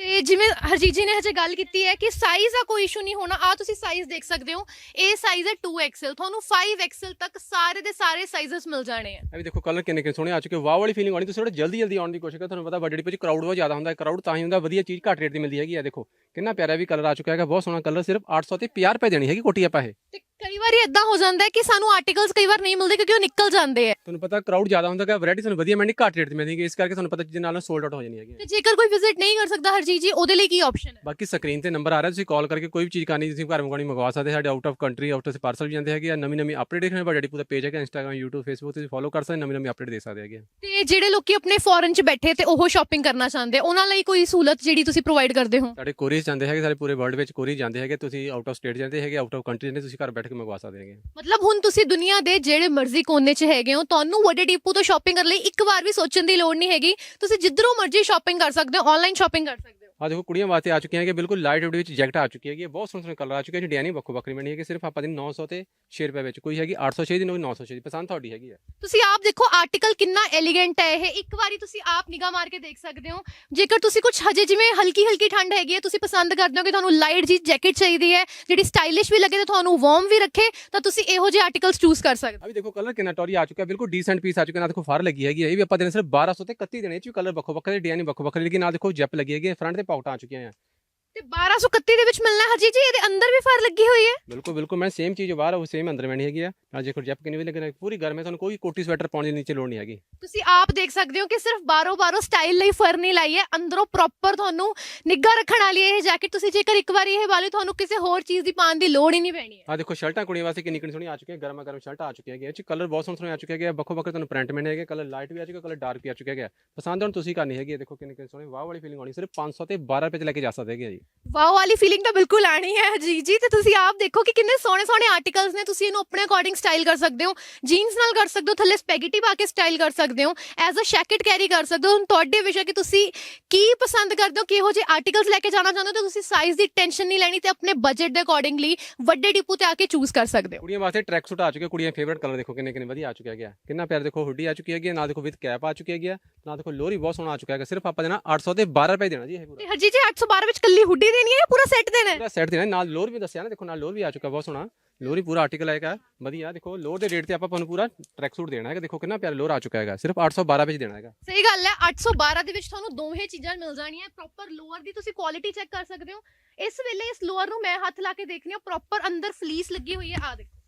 ਤੇ ਜਿਵੇਂ ਹਰਜੀਤ ਜੀ ਨੇ ਹਜੇ ਗੱਲ ਕੀਤੀ ਹੈ ਕਿ ਸਾਈਜ਼ ਦਾ ਕੋਈ ਇਸ਼ੂ ਨਹੀਂ ਹੋਣਾ। ਆ ਤੁਸੀਂ ਸਾਈਜ਼ ਦੇਖ ਸਕਦੇ ਹੋ। ਇਹ ਸਾਈਜ਼ ਹੈ 2XL ਤੁਹਾਨੂੰ 5XL ਤੱਕ ਸਾਰੇ ਦੇ ਸਾਰੇ ਸਾਈਜ਼ਸ ਮਿਲ ਜਾਣੇ ਆ। ਵੀ ਦੇਖੋ ਕਲਰ ਕਿੰਨੇ ਕਿੰਨੇ ਸੋਹਣੇ ਆ ਚੁੱਕੇ ਵਾਹ ਵਾਲੀ ਫੀਲਿੰਗ ਆਉਣੀ ਤੁਸੀਂ ਥੋੜਾ ਜਲਦੀ ਜਲਦੀ ਆਉਣ ਦੀ ਕੋਸ਼ਿਸ਼ ਕਰੋ। ਤੁਹਾਨੂੰ ਪਤਾ ਵੱਡੇ ਡਿਪੋ ਚ ਕਰਾਊਡ ਬਹੁਤ ਜ਼ਿਆਦਾ ਹੁੰਦਾ ਹੈ। ਕਰਾਊਡ ਤਾਂ ਹੀ ਹੁੰਦਾ ਵਧੀਆ ਚੀਜ਼ ਘੱਟ ਰੇਟ ਦੀ ਮਿਲਦੀ ਹੈਗੀ ਆ। ਦੇਖੋ ਕਿੰਨਾ ਪਿਆਰਾ ਵੀ ਕਲਰ ਆ ਚੁੱਕਾ ਹੈਗਾ ਬਹੁਤ ਸੋਹਣਾ ਕਲਰ ਸਿਰਫ 800 ਤੇ 50 ਰੁਪਏ ਦੇਣੀ ਹੈਗੀ ਕੋਟੀ ਆਪਾਂ ਇਹ। ਤੇ ਕਈ ਵਾਰੀ ਇਦਾਂ ਹੋ ਜਾਂਦਾ ਹੈ ਕਿ ਸਾਨੂੰ ਆਰਟੀਕਲਸ ਕਈ ਵਾਰ ਨਹੀਂ ਮਿਲਦੇ ਕਿਉਂਕਿ ਉਹ ਨਿਕਲ ਜਾਂਦੇ ਆ। ਤੁਹਾਨੂੰ ਪਤਾ ਕਰਾਊਡ ਜ਼ਿਆਦਾ ਹੁੰਦਾ ਹੈ ਵੈਰਾਈਟੀ ਤੁਹਾਨੂੰ ਵਧੀਆ ਮਿਲਣੀ ਘੱਟ ਰੇਟ ਦੀ ਮਿਲਦੀ ਇਸ ਕਰਕੇ ਤੁਹਾਨੂੰ ਪਤਾ ਚੀਜ਼ਾਂ ਨਾਲ ਸੋਲਡ ਆਊਟ ਹੋ ਜਾਣੀ ਹੈਗੀ ਤੇ ਜੇਕਰ ਕੋਈ ਵਿਜ਼ਿਟ ਨਹੀਂ ਕਰ ਸਕਦਾ ਹਰਜੀਤ ਜੀ ਉਹਦੇ ਲਈ ਕੀ ਆਪਸ਼ਨ ਹੈ? ਬਾਕੀ ਸਕਰੀਨ ਤੇ ਨੰਬਰ ਆ ਰਿਹਾ ਤੁਸੀਂ ਕਾਲ ਕਰਕੇ ਕੋਈ ਵੀ ਚੀਜ਼ ਕਰਨੀ ਤੁਸੀਂ ਘਰ ਮੰਗਵਾਉਣੀ ਮੰਗਵਾ ਸਕਦੇ ਸਾਡੇ out of country out of parcel ਵੀ ਜਾਂਦੇ ਹੈਗੇ ਆ ਨਵੀਂ ਨਵੀਂ ਅਪਡੇਟ ਦੇਖਣੇ ਡਿਪੂ ਦਾ ਪੇਜ ਹੈਗਾ ਇੰਸਟਾਗ੍ਰam YouTube Facebook ਤੁਸੀਂ ਫੋਲੋ ਕਰ ਸਕਦੇ ਨਵੀਂ ਨਵੀਂ ਅਪਡੇਟ ਦੇ ਸਕਦੇ ਹੈਗੇ। ਤੇ ਜਿਹੜੇ ਲੋਕੀ ਆਪਣੇ ਫੋਰਨ 'ਚ ਬੈਠੇ ਤੇ ਉਹ ਸ਼ਾਪਿੰਗ ਕਰਨਾ ਚਾਹੁੰਦੇ ਉਹਨਾਂ ਲਈ ਕੋਈ ਸਹੂਲਤ ਜਿਹੜੀ ਤੁਸੀਂ ਪ੍ਰੋਵਾਈਡ ਕਰਦੇ ਹੋ? ਸਾਡੇ ਕੋਰੀਅਰ ਜਾਂਦੇ ਹੈਗੇ ਸਾਰੇ ਪੂਰੇ ਵਰਲਡ ਵਿੱਚ ਕੋਰੀਅਰ ਜਾਂਦੇ ਹੈਗੇ ਤੁਸੀਂ ਆਊਟ ਆਫ ਸਟੇਟ ਜਾਂਦੇ ਹੈਗੇ ਆਊਟ ਆਫ ਕੰਟਰੀ ਜਾਂਦੇ ਤੁਸੀਂ ਘਰ ਬੈਠ ਕੇ ਮੰਗਵਾ ਸਕਦੇ ਹੈਗੇ ਮਤਲਬ ਹੁਣ ਤੁਸੀਂ ਦੁਨੀਆ ਦੇ ਜਿਹੜੇ ਮਰਜ਼ੀ ਕੋਨੇ 'ਚ ਹੈਗੇ ਹੋ, ਤੁਹਾਨੂੰ ਵੱਡੇ ਡਿਪੂ ਤੋਂ ਸ਼ਾਪਿੰਗ ਕਰਨ ਲਈ ਇੱਕ ਵਾਰ ਵੀ ਸੋਚਣ ਦੀ ਲੋੜ ਨਹੀਂ ਹੈਗੀ। ਤੁਸੀਂ ਜਿੱਧਰੋਂ ਮਰਜ਼ੀ ਸ਼ਾਪਿੰਗ ਕਰ ਸਕਦੇ ਹੋ ਆਨਲਾਈਨ ਸ਼ਾਪਿੰਗ ਕਰ ਸਕਦੇ ਹੋ। ਆ ਦੇਖੋ ਕੁੜੀਆਂ ਵਾਸਤੇ ਆ ਚੁੱਕੀਆਂ ਹੈਗੇ ਬਿਲਕੁਲ ਲਾਈਟ ਵੇਟ ਵਿੱਚ ਜੈਕਟ ਆ ਚੁੱਕੀ ਹੈਗੀ ਹੈ, ਬਹੁਤ ਸੋਹਣੇ ਸੋਹਣੇ ਕਲਰ ਆ ਚੁੱਕੇ ਨੇ ਡਿਜ਼ਾਈਨ ਵੱਖੋ ਵੱਖਰੀ ਮਿਲਣੀ ਹੈਗੀ ਸਿਰਫ ਆਪਾਂ ਦੀ 900 ਤੇ 6 ਰੁਪਏ ਵਿੱਚ ਕੋਈ ਹੈਗੀ 806 ਦੀ ਕੋਈ 906 ਦੀ ਪਸੰਦ ਤੁਹਾਡੀ ਹੈਗੀ ਆ ਤੁਸੀਂ ਆਪ ਦੇਖੋ ਆਰਟੀਕਲ ਕਿੰਨਾ ਐਲੀਗੈਂਟ ਹੈ ਇਹ ਇੱਕ ਵਾਰੀ ਤੁਸੀਂ ਆਪ ਨਿਗਾਹ ਮਾਰ ਕੇ ਦੇਖ ਸਕਦੇ ਹੋ ਜੇਕਰ ਤੁਸੀਂ ਕੁਝ ਹਜੇ ਜਿਵੇਂ ਹਲਕੀ ਹਲਕੀ ਠੰਡ ਹੈਗੀ ਹੈ ਤੁਸੀਂ ਪਸੰਦ ਕਰਦੇ ਹੋ ਕਿ ਤੁਹਾਨੂੰ ਲਾਈਟ ਜੀ ਜੈਕਟ ਚਾਹੀਦੀ ਹੈ ਜਿਹੜੀ ਸਟਾਈਲਿਸ਼ ਵੀ ਲੱਗੇ ਤੇ ਤੁਹਾਨੂੰ ਵਾਰਮ ਵੀ ਰੱਖੇ ਤਾਂ ਤੁਸੀਂ ਇਹੋ ਜਿਹੇ ਆਰਟੀਕਲਸ ਚੂਜ਼ ਕਰ ਸਕਦੇ ਹੋ ਵੀ ਦੇਖੋ ਕਲਰ ਕਿੰਨਾ ਟੌਰੀ ਆ ਚੁੱਕਾ ਬਿਲਕੁਲ ਡੀਸੈਂਟ ਪੀਸ ਆ ਚੁੱਕਾ ਨਾ ਦੇਖੋ ਫਰ ਲੱਗੀ ਹੈਗੀ ਹੈ ਇਹ ਵੀ ਆਪਾਂ ਦੇਣੇ ਸਿਰਫ 1200 ਤੇ 31 ਦੇਣੇ ਚ ਵੀ ਕਲਰ ਵੱਖੋ ਵੱਖਰੇ ਡਿਜ਼ਾਈਨ ਵੱਖੋ ਵੱਖਰੇ ਲੇਕਿਨ ਨਾਲ ਦੇਖੋ ਜੈਪ ਲੱਗੀ ਹੈਗੀ ਹੈ ਫਰੰਟ ਤੇ ਪਾਕਟਾਂ ਆ ਚੁੱਕੀਆਂ ਆ। ਤੇ 1231 ਦੇ ਵਿੱਚ ਮਿਲਣਾ ਹੈ ਹਰਜੀਤ ਜੀ ਇਹਦੇ ਅੰਦਰ ਵੀ ਫਰ ਲੱਗੀ ਹੋਈ ਹੈ? ਬਿਲਕੁਲ ਬਿਲਕੁਲ ਮੈਂ ਸੇਮ ਚੀਜ਼ ਬਾਹਰ ਉਹ ਸੇਮ ਅੰਦਰ ਮੈਣੀ ਹੈਗੀ ਆ। ਨਾਲ ਦੇਖੋ ਜੈਪ ਕਿੰਨੀ ਵੀ ਲੱਗਣਾ ਪੂਰੀ ਗਰਮ ਹੈ ਤੁਹਾਨੂੰ ਕੋਈ ਕੋਟੀ ਸਵੈਟਰ ਪਾਉਣ ਦੀ ਨੀਚੇ ਲੋੜ ਨਹੀਂ ਹੈਗੀ। ਤੁਸੀਂ ਆਪ ਦੇਖ ਸਕਦੇ ਹੋ ਕਿ ਸਿਰਫ ਬਾਰੋ ਬਾਰੋ ਸਟਾਈਲ ਲਈ ਫਰ ਨਹੀਂ ਲਾਈ ਹੈ ਅੰਦਰੋਂ ਪ੍ਰੋਪਰ ਤੁਹਾਨੂੰ ਨਿੱਘਾ ਰੱਖਣ ਵਾਲੀ ਇਹ ਜੈਕਟ ਤੁਸੀਂ ਜੇਕਰ ਇੱਕ ਵਾਰੀ ਇਹ ਵਾਲੀ ਤੁਹਾਨੂੰ ਕਿਸੇ ਹੋਰ ਚੀਜ਼ ਦੀ ਪਾਉਣ ਦੀ ਲੋੜ ਹੀ ਨਹੀਂ ਪੈਣੀ ਹੈ। ਆ ਦੇਖੋ ਸ਼ਰਟਾਂ ਕੁੜੀਆਂ ਵਾਸਤੇ ਕਿੰਨੀ ਕਿੰਨੀ ਸੋਹਣੀ ਆ ਚੁੱਕੀ ਹੈ ਗਰਮਾ ਗਰਮ ਸ਼ਰਟਾਂ ਆ ਚੁੱਕੀਆਂ ਹੈਗੀਆਂ ਇਹ ਚ ਕਲਰ ਬਹੁਤ ਸੋਹਣੇ ਸੋਹਣੇ ਆ ਚੁੱਕੇ ਹੈਗੇ ਵੱਖੋ ਵੱਖਰੇ ਤੁਹਾਨੂੰ ਪ੍ਰਿੰਟ ਮਿਲਣੇ ਹੈਗੇ ਕਲਰ ਲਾਈਟ ਵੀ ਆ ਚੁੱਕਾ ਕਲਰ ਡਾਰਕ ਵੀ ਆ ਚੁੱਕਿਆ ਹੈਗਾ ਪਸੰਦ ਹੁਣ ਤੁਸੀਂ ਕਰਨੀ ਹੈਗੀ ਦੇਖੋ ਕਿੰਨੇ ਕਿੰਨੇ ਸੋਹਣੇ ਵਾਹ ਵਾਲੀ ਫੀਲਿੰਗ ਆਉਣੀ ਸਿਰਫ 500 ਤੇ 12 ਰੁਪਏ ਚ ਲੈ ਕੇ ਜਾ ਸਕਦੇ ਹੈਗੇ ਆ ਜੀ। ਵਾਓ ਵਾਲੀ ਫੀਲਿੰਗ ਤਾਂ ਬਿਲਕੁਲ ਆਣੀ ਹੈ ਜੀ ਜੀ ਤੇ ਤੁਸੀਂ ਆਪ ਦੇਖੋ ਕਿ ਕਿੰਨੇ ਸੋਹਣੇ ਸੋਹਣੇ ਆਰਟੀਕਲਸ ਨੇ ਤੁਸੀਂ ਇਹਨੂੰ ਆਪਣੇ ਅਕੋਰਡਿੰਗ ਸਟਾਈਲ ਕਰ ਸਕਦੇ ਹੋ ਜੀਨਸ ਨਾਲ ਕਰ ਸਕਦੇ ਹੋ ਥੱਲੇ ਸਪੈਗੇਟੀ ਪਾ ਕੇ ਸਟਾਈਲ ਕਰ ਸਕਦੇ ਹੋ ਐਜ਼ ਅ ਜੈਕਟ ਕੈਰੀ ਕਰ ਸਕਦੇ ਹੋ ਹੁਣ ਤੁਹਾਡੇ ਵਿਸ਼ੇ ਕਿ ਤੁਸੀਂ ਕੀ ਪਸੰਦ ਕਰਦੇ ਹੋ ਕਿਹੋ ਜਿਹੇ ਆਰਟੀਕਲਸ ਲੈ ਕੇ ਜਾਣਾ ਚਾਹੁੰਦੇ ਹੋ ਤਾਂ ਤੁਸੀਂ ਸਾਈਜ਼ ਦੀ ਟੈਨਸ਼ਨ ਨਹੀਂ ਲੈਣੀ ਤੇ ਆਪਣੇ ਬਜਟ ਦੇ ਅਕੋਰਡਿੰਗਲੀ ਵੱਡੇ ਡਿਪੂ ਤੇ ਆ ਕੇ ਚੂਜ਼ ਕਰ ਸਕਦੇ ਹੋ। ਕੁੜੀਆਂ ਵਾਸਤੇ ਟਰੈਕ ਸੂਟ ਆ ਚੁੱਕੇ ਕੁੜੀਆਂ ਫੇਵਰਟ ਕਲਰ ਦੇਖੋ ਕਿੰਨੇ ਕਿੰਨੇ ਵਧੀਆ ਆ ਚੁੱਕਿਆ ਗਿਆ। ਕਿੰਨਾ ਪਿਆਰ ਦੇਖੋ ਹੁੱਡੀ ਆ ਚੁੱਕੀ ਹੈਗੀ ਹੈ, ਨਾਲ ਦੇਖੋ ਵਿਦ ਕੈਪ ਆ ਚੁੱਕੀ ਹੈਗੀ ਹੈ ਨਾਲ ਦੇਖੋ ਲੋਰੀ ਬਹੁਤ ਸੋਹਣਾ ਆ ਚੁੱਕਾ ਹੈਗਾ ਸਿਰਫ ਆਪਾਂ ਦੇਣਾ 800 ਤੇ 12 ਰੁਪਏ ਦੇਣਾ ਜੀ ਇਹ ਪੂਰਾ। ਤੇ ਹਰਜੀਤ ਜੀ 812 ਵਿੱਚ ਕੱਲੀ ਹੁੱਡੀ ਦੇਣੀ ਹੈ ਜਾਂ ਪੂਰਾ ਸੈੱਟ ਦੇਣਾ ਹੈ? ਪੂਰਾ ਸੈੱਟ ਦੇਣਾ ਨਾਲ ਲੋਰ ਵੀ ਦੱਸਿਆ ਨਾ ਦੇਖੋ ਨਾਲ ਲੋਰ ਵੀ ਆ ਚੁੱਕਾ ਬਹੁਤ ਸੋਹਣਾ। ਲੋਰੀ ਪੂਰਾ ਆਰਟੀਕਲ ਆਏਗਾ ਵਧੀਆ, ਦੇਖੋ ਲੋਰ ਦੇ ਰੇਟ ਤੇ ਆਪਾਂ ਤੁਹਾਨੂੰ ਪੂਰਾ ਟਰੈਕ ਸੂਟ ਦੇਣਾ ਹੈਗਾ। ਦੇਖੋ ਕਿੰਨਾ ਪਿਆਰਾ ਲੋਰ ਆ ਚੁੱਕਾ ਹੈਗਾ। ਸਿਰਫ 812 ਵਿੱਚ ਦੇਣਾ ਹੈਗਾ। ਸਹੀ ਗੱਲ ਹੈ 812 ਦੇ ਵਿੱਚ ਤੁਹਾਨੂੰ ਦੋਹੇ ਚੀਜ਼ਾਂ ਮਿਲ ਜਾਣੀਆਂ। ਪ੍ਰੋਪਰ ਲੋਅਰ ਦੀ ਤੁਸੀਂ ਕੁਆਲਿਟੀ ਚੈੱਕ ਕਰ ਸਕਦੇ ਹੋ। ਇਸ ਵੇਲੇ ਇਸ ਲੋਅਰ ਨੂੰ ਮੈਂ ਹੱਥ ਲਾ ਕੇ ਦੇਖਣੀ ਹਾਂ। ਪ੍ਰੋਪਰ ਅੰਦਰ ਫਲੀਸ ਲੱਗੀ ਹੋਈ ਹੈ। ਆ ਦੇਖੋ।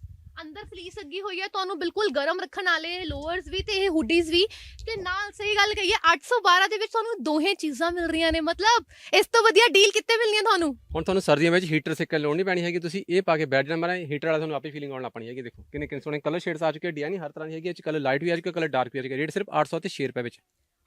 ਅੰਦਰ ਫਲੀਸ ਲੱਗੀ ਹੋਈ ਹੈ, ਤੁਹਾਨੂੰ ਬਿਲਕੁਲ ਗਰਮ ਰੱਖਣ ਵਾਲੇ ਲੋਅਰਸ ਵੀ ਤੇ ਇਹ ਹੁੱਡੀਜ਼ ਵੀ। ਤੇ ਨਾਲ ਸਹੀ ਗੱਲ ਕਹੀਏ 812 ਦੇ ਵਿੱਚ ਤੁਹਾਨੂੰ ਦੋਹੇ ਚੀਜ਼ਾਂ ਮਿਲ ਰਹੀਆਂ ਨੇ, ਮਤਲਬ ਇਸ ਤੋਂ ਵਧੀਆ ਡੀਲ ਕਿੱਥੇ ਮਿਲਣੀ ਹੈ ਤੁਹਾਨੂੰ? ਹੁਣ ਤੁਹਾਨੂੰ ਸਰਦੀਆਂ ਵਿੱਚ ਹੀਟਰ ਸਿੱਕਣ ਲੋੜ ਨਹੀਂ ਪੈਣੀ ਹੈਗੀ, ਤੁਸੀਂ ਇਹ ਪਾ ਕੇ ਬੈਠ ਜਾਣਾ ਮਾਰਾ ਹੀਟਰ ਵਾਲਾ ਤੁਹਾਨੂੰ ਆਪੇ ਫੀਲਿੰਗ ਆਉਣ ਲੱਗ ਪੈਣੀ ਹੈਗੀ, ਦੇਖੋ। ਕਿੰਨੇ ਕਿੰਨੇ ਸੋਹਣੇ ਕਲਰ ਸ਼ੇਡਸ ਆ ਚੁੱਕੇ ਡਿਜ਼ਾਈਨ ਹਰ ਤਰ੍ਹਾਂ ਦੀ ਹੈਗੀ ਇਹ ਚ ਲਾਈਟ ਵੀ ਆ ਚੁੱਕਾ ਕਲਰ ਡਾਰਕ ਵੀ ਆ ਚੁੱਕਾ ਰੇਟ ਸਿਰਫ 800 ਤੇ 6 ਰੁਪਏ ਵਿੱਚ।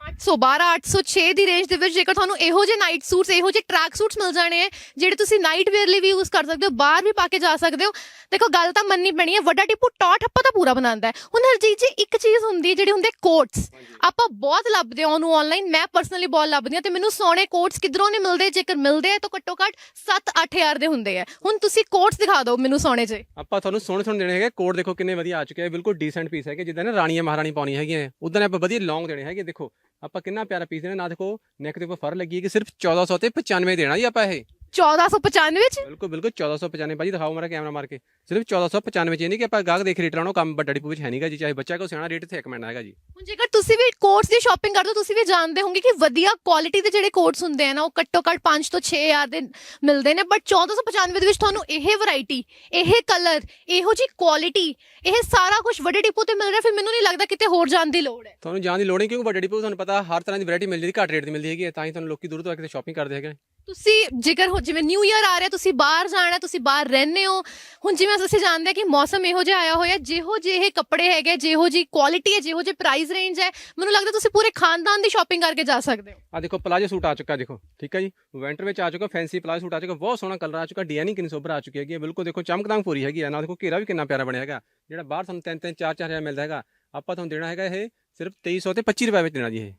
812 806 ਦੀ ਰੇਂਜ ਦੇ ਵਿੱਚ ਜੇਕਰ ਤੁਹਾਨੂੰ ਇਹੋ ਜਿਹੇ ਨਾਈਟ ਸੂਟਸ ਇਹੋ ਜਿਹੇ ਟਰੈਕ ਸੂਟਸ ਮਿਲ ਜਾਣੇ ਆ, ਜਿਹੜੇ ਤੁਸੀਂ ਨਾਈਟ ਵੇਅਰ ਲਈ ਵੀ ਯੂਜ਼ ਕਰ ਸਕਦੇ ਹੋ, ਬਾਹਰ ਵੀ ਪਾ ਕੇ ਜਾ ਸਕਦੇ ਹੋ। ਦੇਖੋ, ਗੱਲ ਤਾਂ ਮੰਨਣੀ ਪੈਣੀ ਹੈ ਵੱਡਾ ਟਿੱਪੂ ਟੌਰ ਠੱਪਾ ਤਾਂ ਪੂਰਾ ਬਣਾਉਂਦਾ ਹੈ। ਹੁਣ ਹਰਜੀਤ ਜੀ, ਇੱਕ ਚੀਜ਼ ਹੁੰਦੀ ਹੈ ਜਿਹੜੀ ਹੁੰਦੇ ਕੋਟਸ ਆਪਾਂ ਬਹੁਤ ਲੱਭਦੇ ਹਾਂ ਉਹਨੂੰ ਆਨਲਾਈਨ ਮੈਂ ਪਰਸਨਲੀ ਬਹੁਤ ਲੱਭਦੀ ਹਾਂ ਤੇ ਮੈਨੂੰ ਸੋਹਣੇ ਕੋਟਸ ਕਿਧਰੋਂ ਨਹੀਂ ਮਿਲਦੇ, ਜੇਕਰ ਮਿਲਦੇ ਆ ਤਾਂ ਘੱਟੋ ਘੱਟ 7-8000 ਦੇ ਹੁੰਦੇ ਆ। ਹੁਣ ਤੁਸੀਂ ਕੋਟਸ ਦਿਖਾ ਦਿਓ ਮੈਨੂੰ ਸੋਹਣੇ ਜਿਹੇ। ਆਪਾਂ ਤੁਹਾਨੂੰ ਸੋਹਣੇ ਸੋਹਣੇ ਦੇਣੇ ਹੈਗੇ ਕੋਟ ਦੇਖੋ ਕਿੰਨੇ ਵਧੀਆ ਆ ਚੁੱਕੇ ਆ ਬਿਲਕੁਲ ਡੀਸੈਂਟ ਪੀਸ ਹੈਗੇ, ਜਿੱਦਾਂ ਨਾ ਰਾਣੀਆਂ ਮਹਾਰਾਣੀ ਪਾਉਣੀ ਹੈਗੀਆਂ ਉਦਾਂ ਆਪਾਂ ਵਧੀਆ ਲੌਂਗ ਦੇਣੇ ਹੈਗੇ, ਦੇਖੋ। ਆਪਾਂ ਕਿੰਨਾ ਪਿਆਰਾ ਪੀਸ ਦੇਣਾ, ਨਾ ਦੇਖੋ ਨੈਕ ਦੇ ਉੱਪਰ ਫਰ ਲੱਗੀ ਹੈ ਕਿ ਸਿਰਫ 1400 ਤੇ 95 ਦੇਣਾ ਜੀ ਆਪਾਂ ਇਹ। 1495 ਚ? ਬਿਲਕੁਲ ਬਿਲਕੁਲ 1495 ਭਾਜੀ ਦਿਖਾਓ ਮੇਰਾ ਕੈਮਰਾ ਮਾਰ ਕੇ। ਸਿਰਫ 1495 ਚ ਇਹ ਨਹੀਂ ਕਿ ਆਪਾਂ ਗਾਹਕ ਦੇਖ ਰੇਟ ਲਾਉਣਾ ਕੰਮ ਵੱਡਾ ਡਿਪੂ ਵਿੱਚ ਹੈ ਨਹੀਂਗਾ ਜੀ। ਚਾਹੇ ਬੱਚਾ ਕੋ ਸਿਆਣਾ ਰੇਟ ਇੱਥੇ ਮਿੰਟ ਹੈਗਾ ਜੀ। ਹੁਣ ਜੇਕਰ ਤੁਸੀਂ ਵੀ ਕੋਟਸ ਦੀ ਸ਼ਾਪਿੰਗ ਕਰਦੇ ਹੋ ਤੁਸੀਂ ਵੀ ਜਾਣਦੇ ਹੋਵੋਗੇ ਕਿ ਵਧੀਆ ਕੁਆਲਿਟੀ ਦੇ ਜਿਹੜੇ ਕੋਟਸ ਹੁੰਦੇ ਆ ਨਾ ਉਹ ਘੱਟੋ ਘੱਟ 5 ਤੋਂ 6000 ਦੇ ਮਿਲਦੇ ਨੇ। ਬਟ 1495 ਦੇ ਵਿੱਚ ਤੁਹਾਨੂੰ ਇਹ ਵੈਰਾਈਟੀ ਇਹ ਕਲਰ ਇਹੋ ਜੀ ਕੁਆਲਿਟੀ ਇਹ ਸਾਰਾ ਕੁਝ ਵੱਡੇ ਡਿਪੂ ਤੇ ਮਿਲ ਰਿਹਾ ਫਿਰ ਮੈਨੂੰ ਨਹੀਂ ਲੱਗਦਾ ਕਿਤੇ ਹੋਰ ਜਾਣ ਦੀ ਲੋੜ ਹੈ। ਤੁਹਾਨੂੰ ਜਾਣ ਦੀ ਲੋੜ ਨਹੀਂ ਕਿਉਂਕਿ ਵੱਡੇ ਡਿਪੂ ਤੁਹਾਨੂੰ ਪਤਾ ਹਰ ਤਰ੍ਹਾਂ ਦੀ ਵੈਰਾਈਟੀ ਮਿਲ ਜਾਂਦੀ ਘੱਟ ਰੇਟ ਦੀ ਮਿਲਦੀ ਹੈਗੀ ਤਾਂ ਹੀ ਤੁਹਾਨੂੰ ਲੋਕੀ ਦੂਰ ਤੋਂ ਆ ਕੇ ਸ਼ਾਪਿੰਗ ਕਰਦੇ ਹੈਗੇ ਨੇ। ਤੁਸੀਂ ਜੇਕਰ ਹੋ- ਜਿਵੇਂ ਨਿਊ ਇਅਰ ਆ ਰਿਹਾ, ਤੁਸੀਂ ਬਾਹਰ ਜਾਣਾ ਤੁਸੀਂ ਬਾਹਰ ਰਹਿੰਦੇ ਹੋ, ਹੁਣ ਜਿਵੇਂ ਅਸੀਂ ਜਾਣਦੇ ਹਾਂ ਕਿ ਮੌਸਮ ਇਹੋ ਜਿਹਾ ਆਇਆ ਹੋਇਆ, ਜਿਹੋ ਜਿਹੇ ਕੱਪੜੇ ਹੈਗੇ, ਜਿਹੋ ਜੀ ਕੁਆਲਿਟੀ ਹੈ, ਜਿਹੋ ਜਿਹੇ ਪ੍ਰਾਈਸ ਰੇਂਜ ਹੈ, ਮੈਨੂੰ ਲੱਗਦਾ ਤੁਸੀਂ ਪੂਰੇ ਖਾਨਦਾਨ ਦੀ ਸ਼ਾਪਿੰਗ ਕਰਕੇ ਜਾ ਸਕਦੇ ਹੋ। ਆ ਦੇਖੋ ਪਲਾਜੋ ਸੂਟ ਆ ਚੁੱਕਾ ਦੇਖੋ, ਠੀਕ ਹੈ ਜੀ? ਵਿੰਟਰ ਵਿੱਚ ਆ ਚੁੱਕਾ ਫੈਂਸੀ ਪਲਾਜੋ ਸੂਟ ਆ ਚੁੱਕਾ, ਬਹੁਤ ਸੋਹਣਾ ਕਲਰ ਆ ਚੁੱਕਾ ਡਿਜ਼ਾਈਨਿੰਗ ਕਿੰਨੀ ਸੋਬਰ ਆ ਚੁੱਕੀ ਹੈਗੀ ਹੈ, ਬਿਲਕੁਲ ਦੇਖੋ ਚਮਕਦੰਗ ਪੂਰੀ ਹੈਗੀ ਆ ਨਾਲ ਦੇਖੋ, ਘੇਰਾ ਵੀ ਕਿੰਨਾ ਪਿਆਰਾ ਬਣਿਆ ਹੈਗਾ, ਜਿਹੜਾ ਬਾਹਰ ਤੁਹਾਨੂੰ 3 3 4 4000 ਮਿਲਦਾ ਹੈਗਾ, ਆਪਾਂ ਤੁਹਾਨੂੰ ਦੇਣਾ ਹੈਗਾ ਇਹ ਸਿਰਫ 2300 ਤੇ 25 ਰੁਪਏ ਵਿੱਚ ਦੇਣਾ ਜੀ ਇਹ।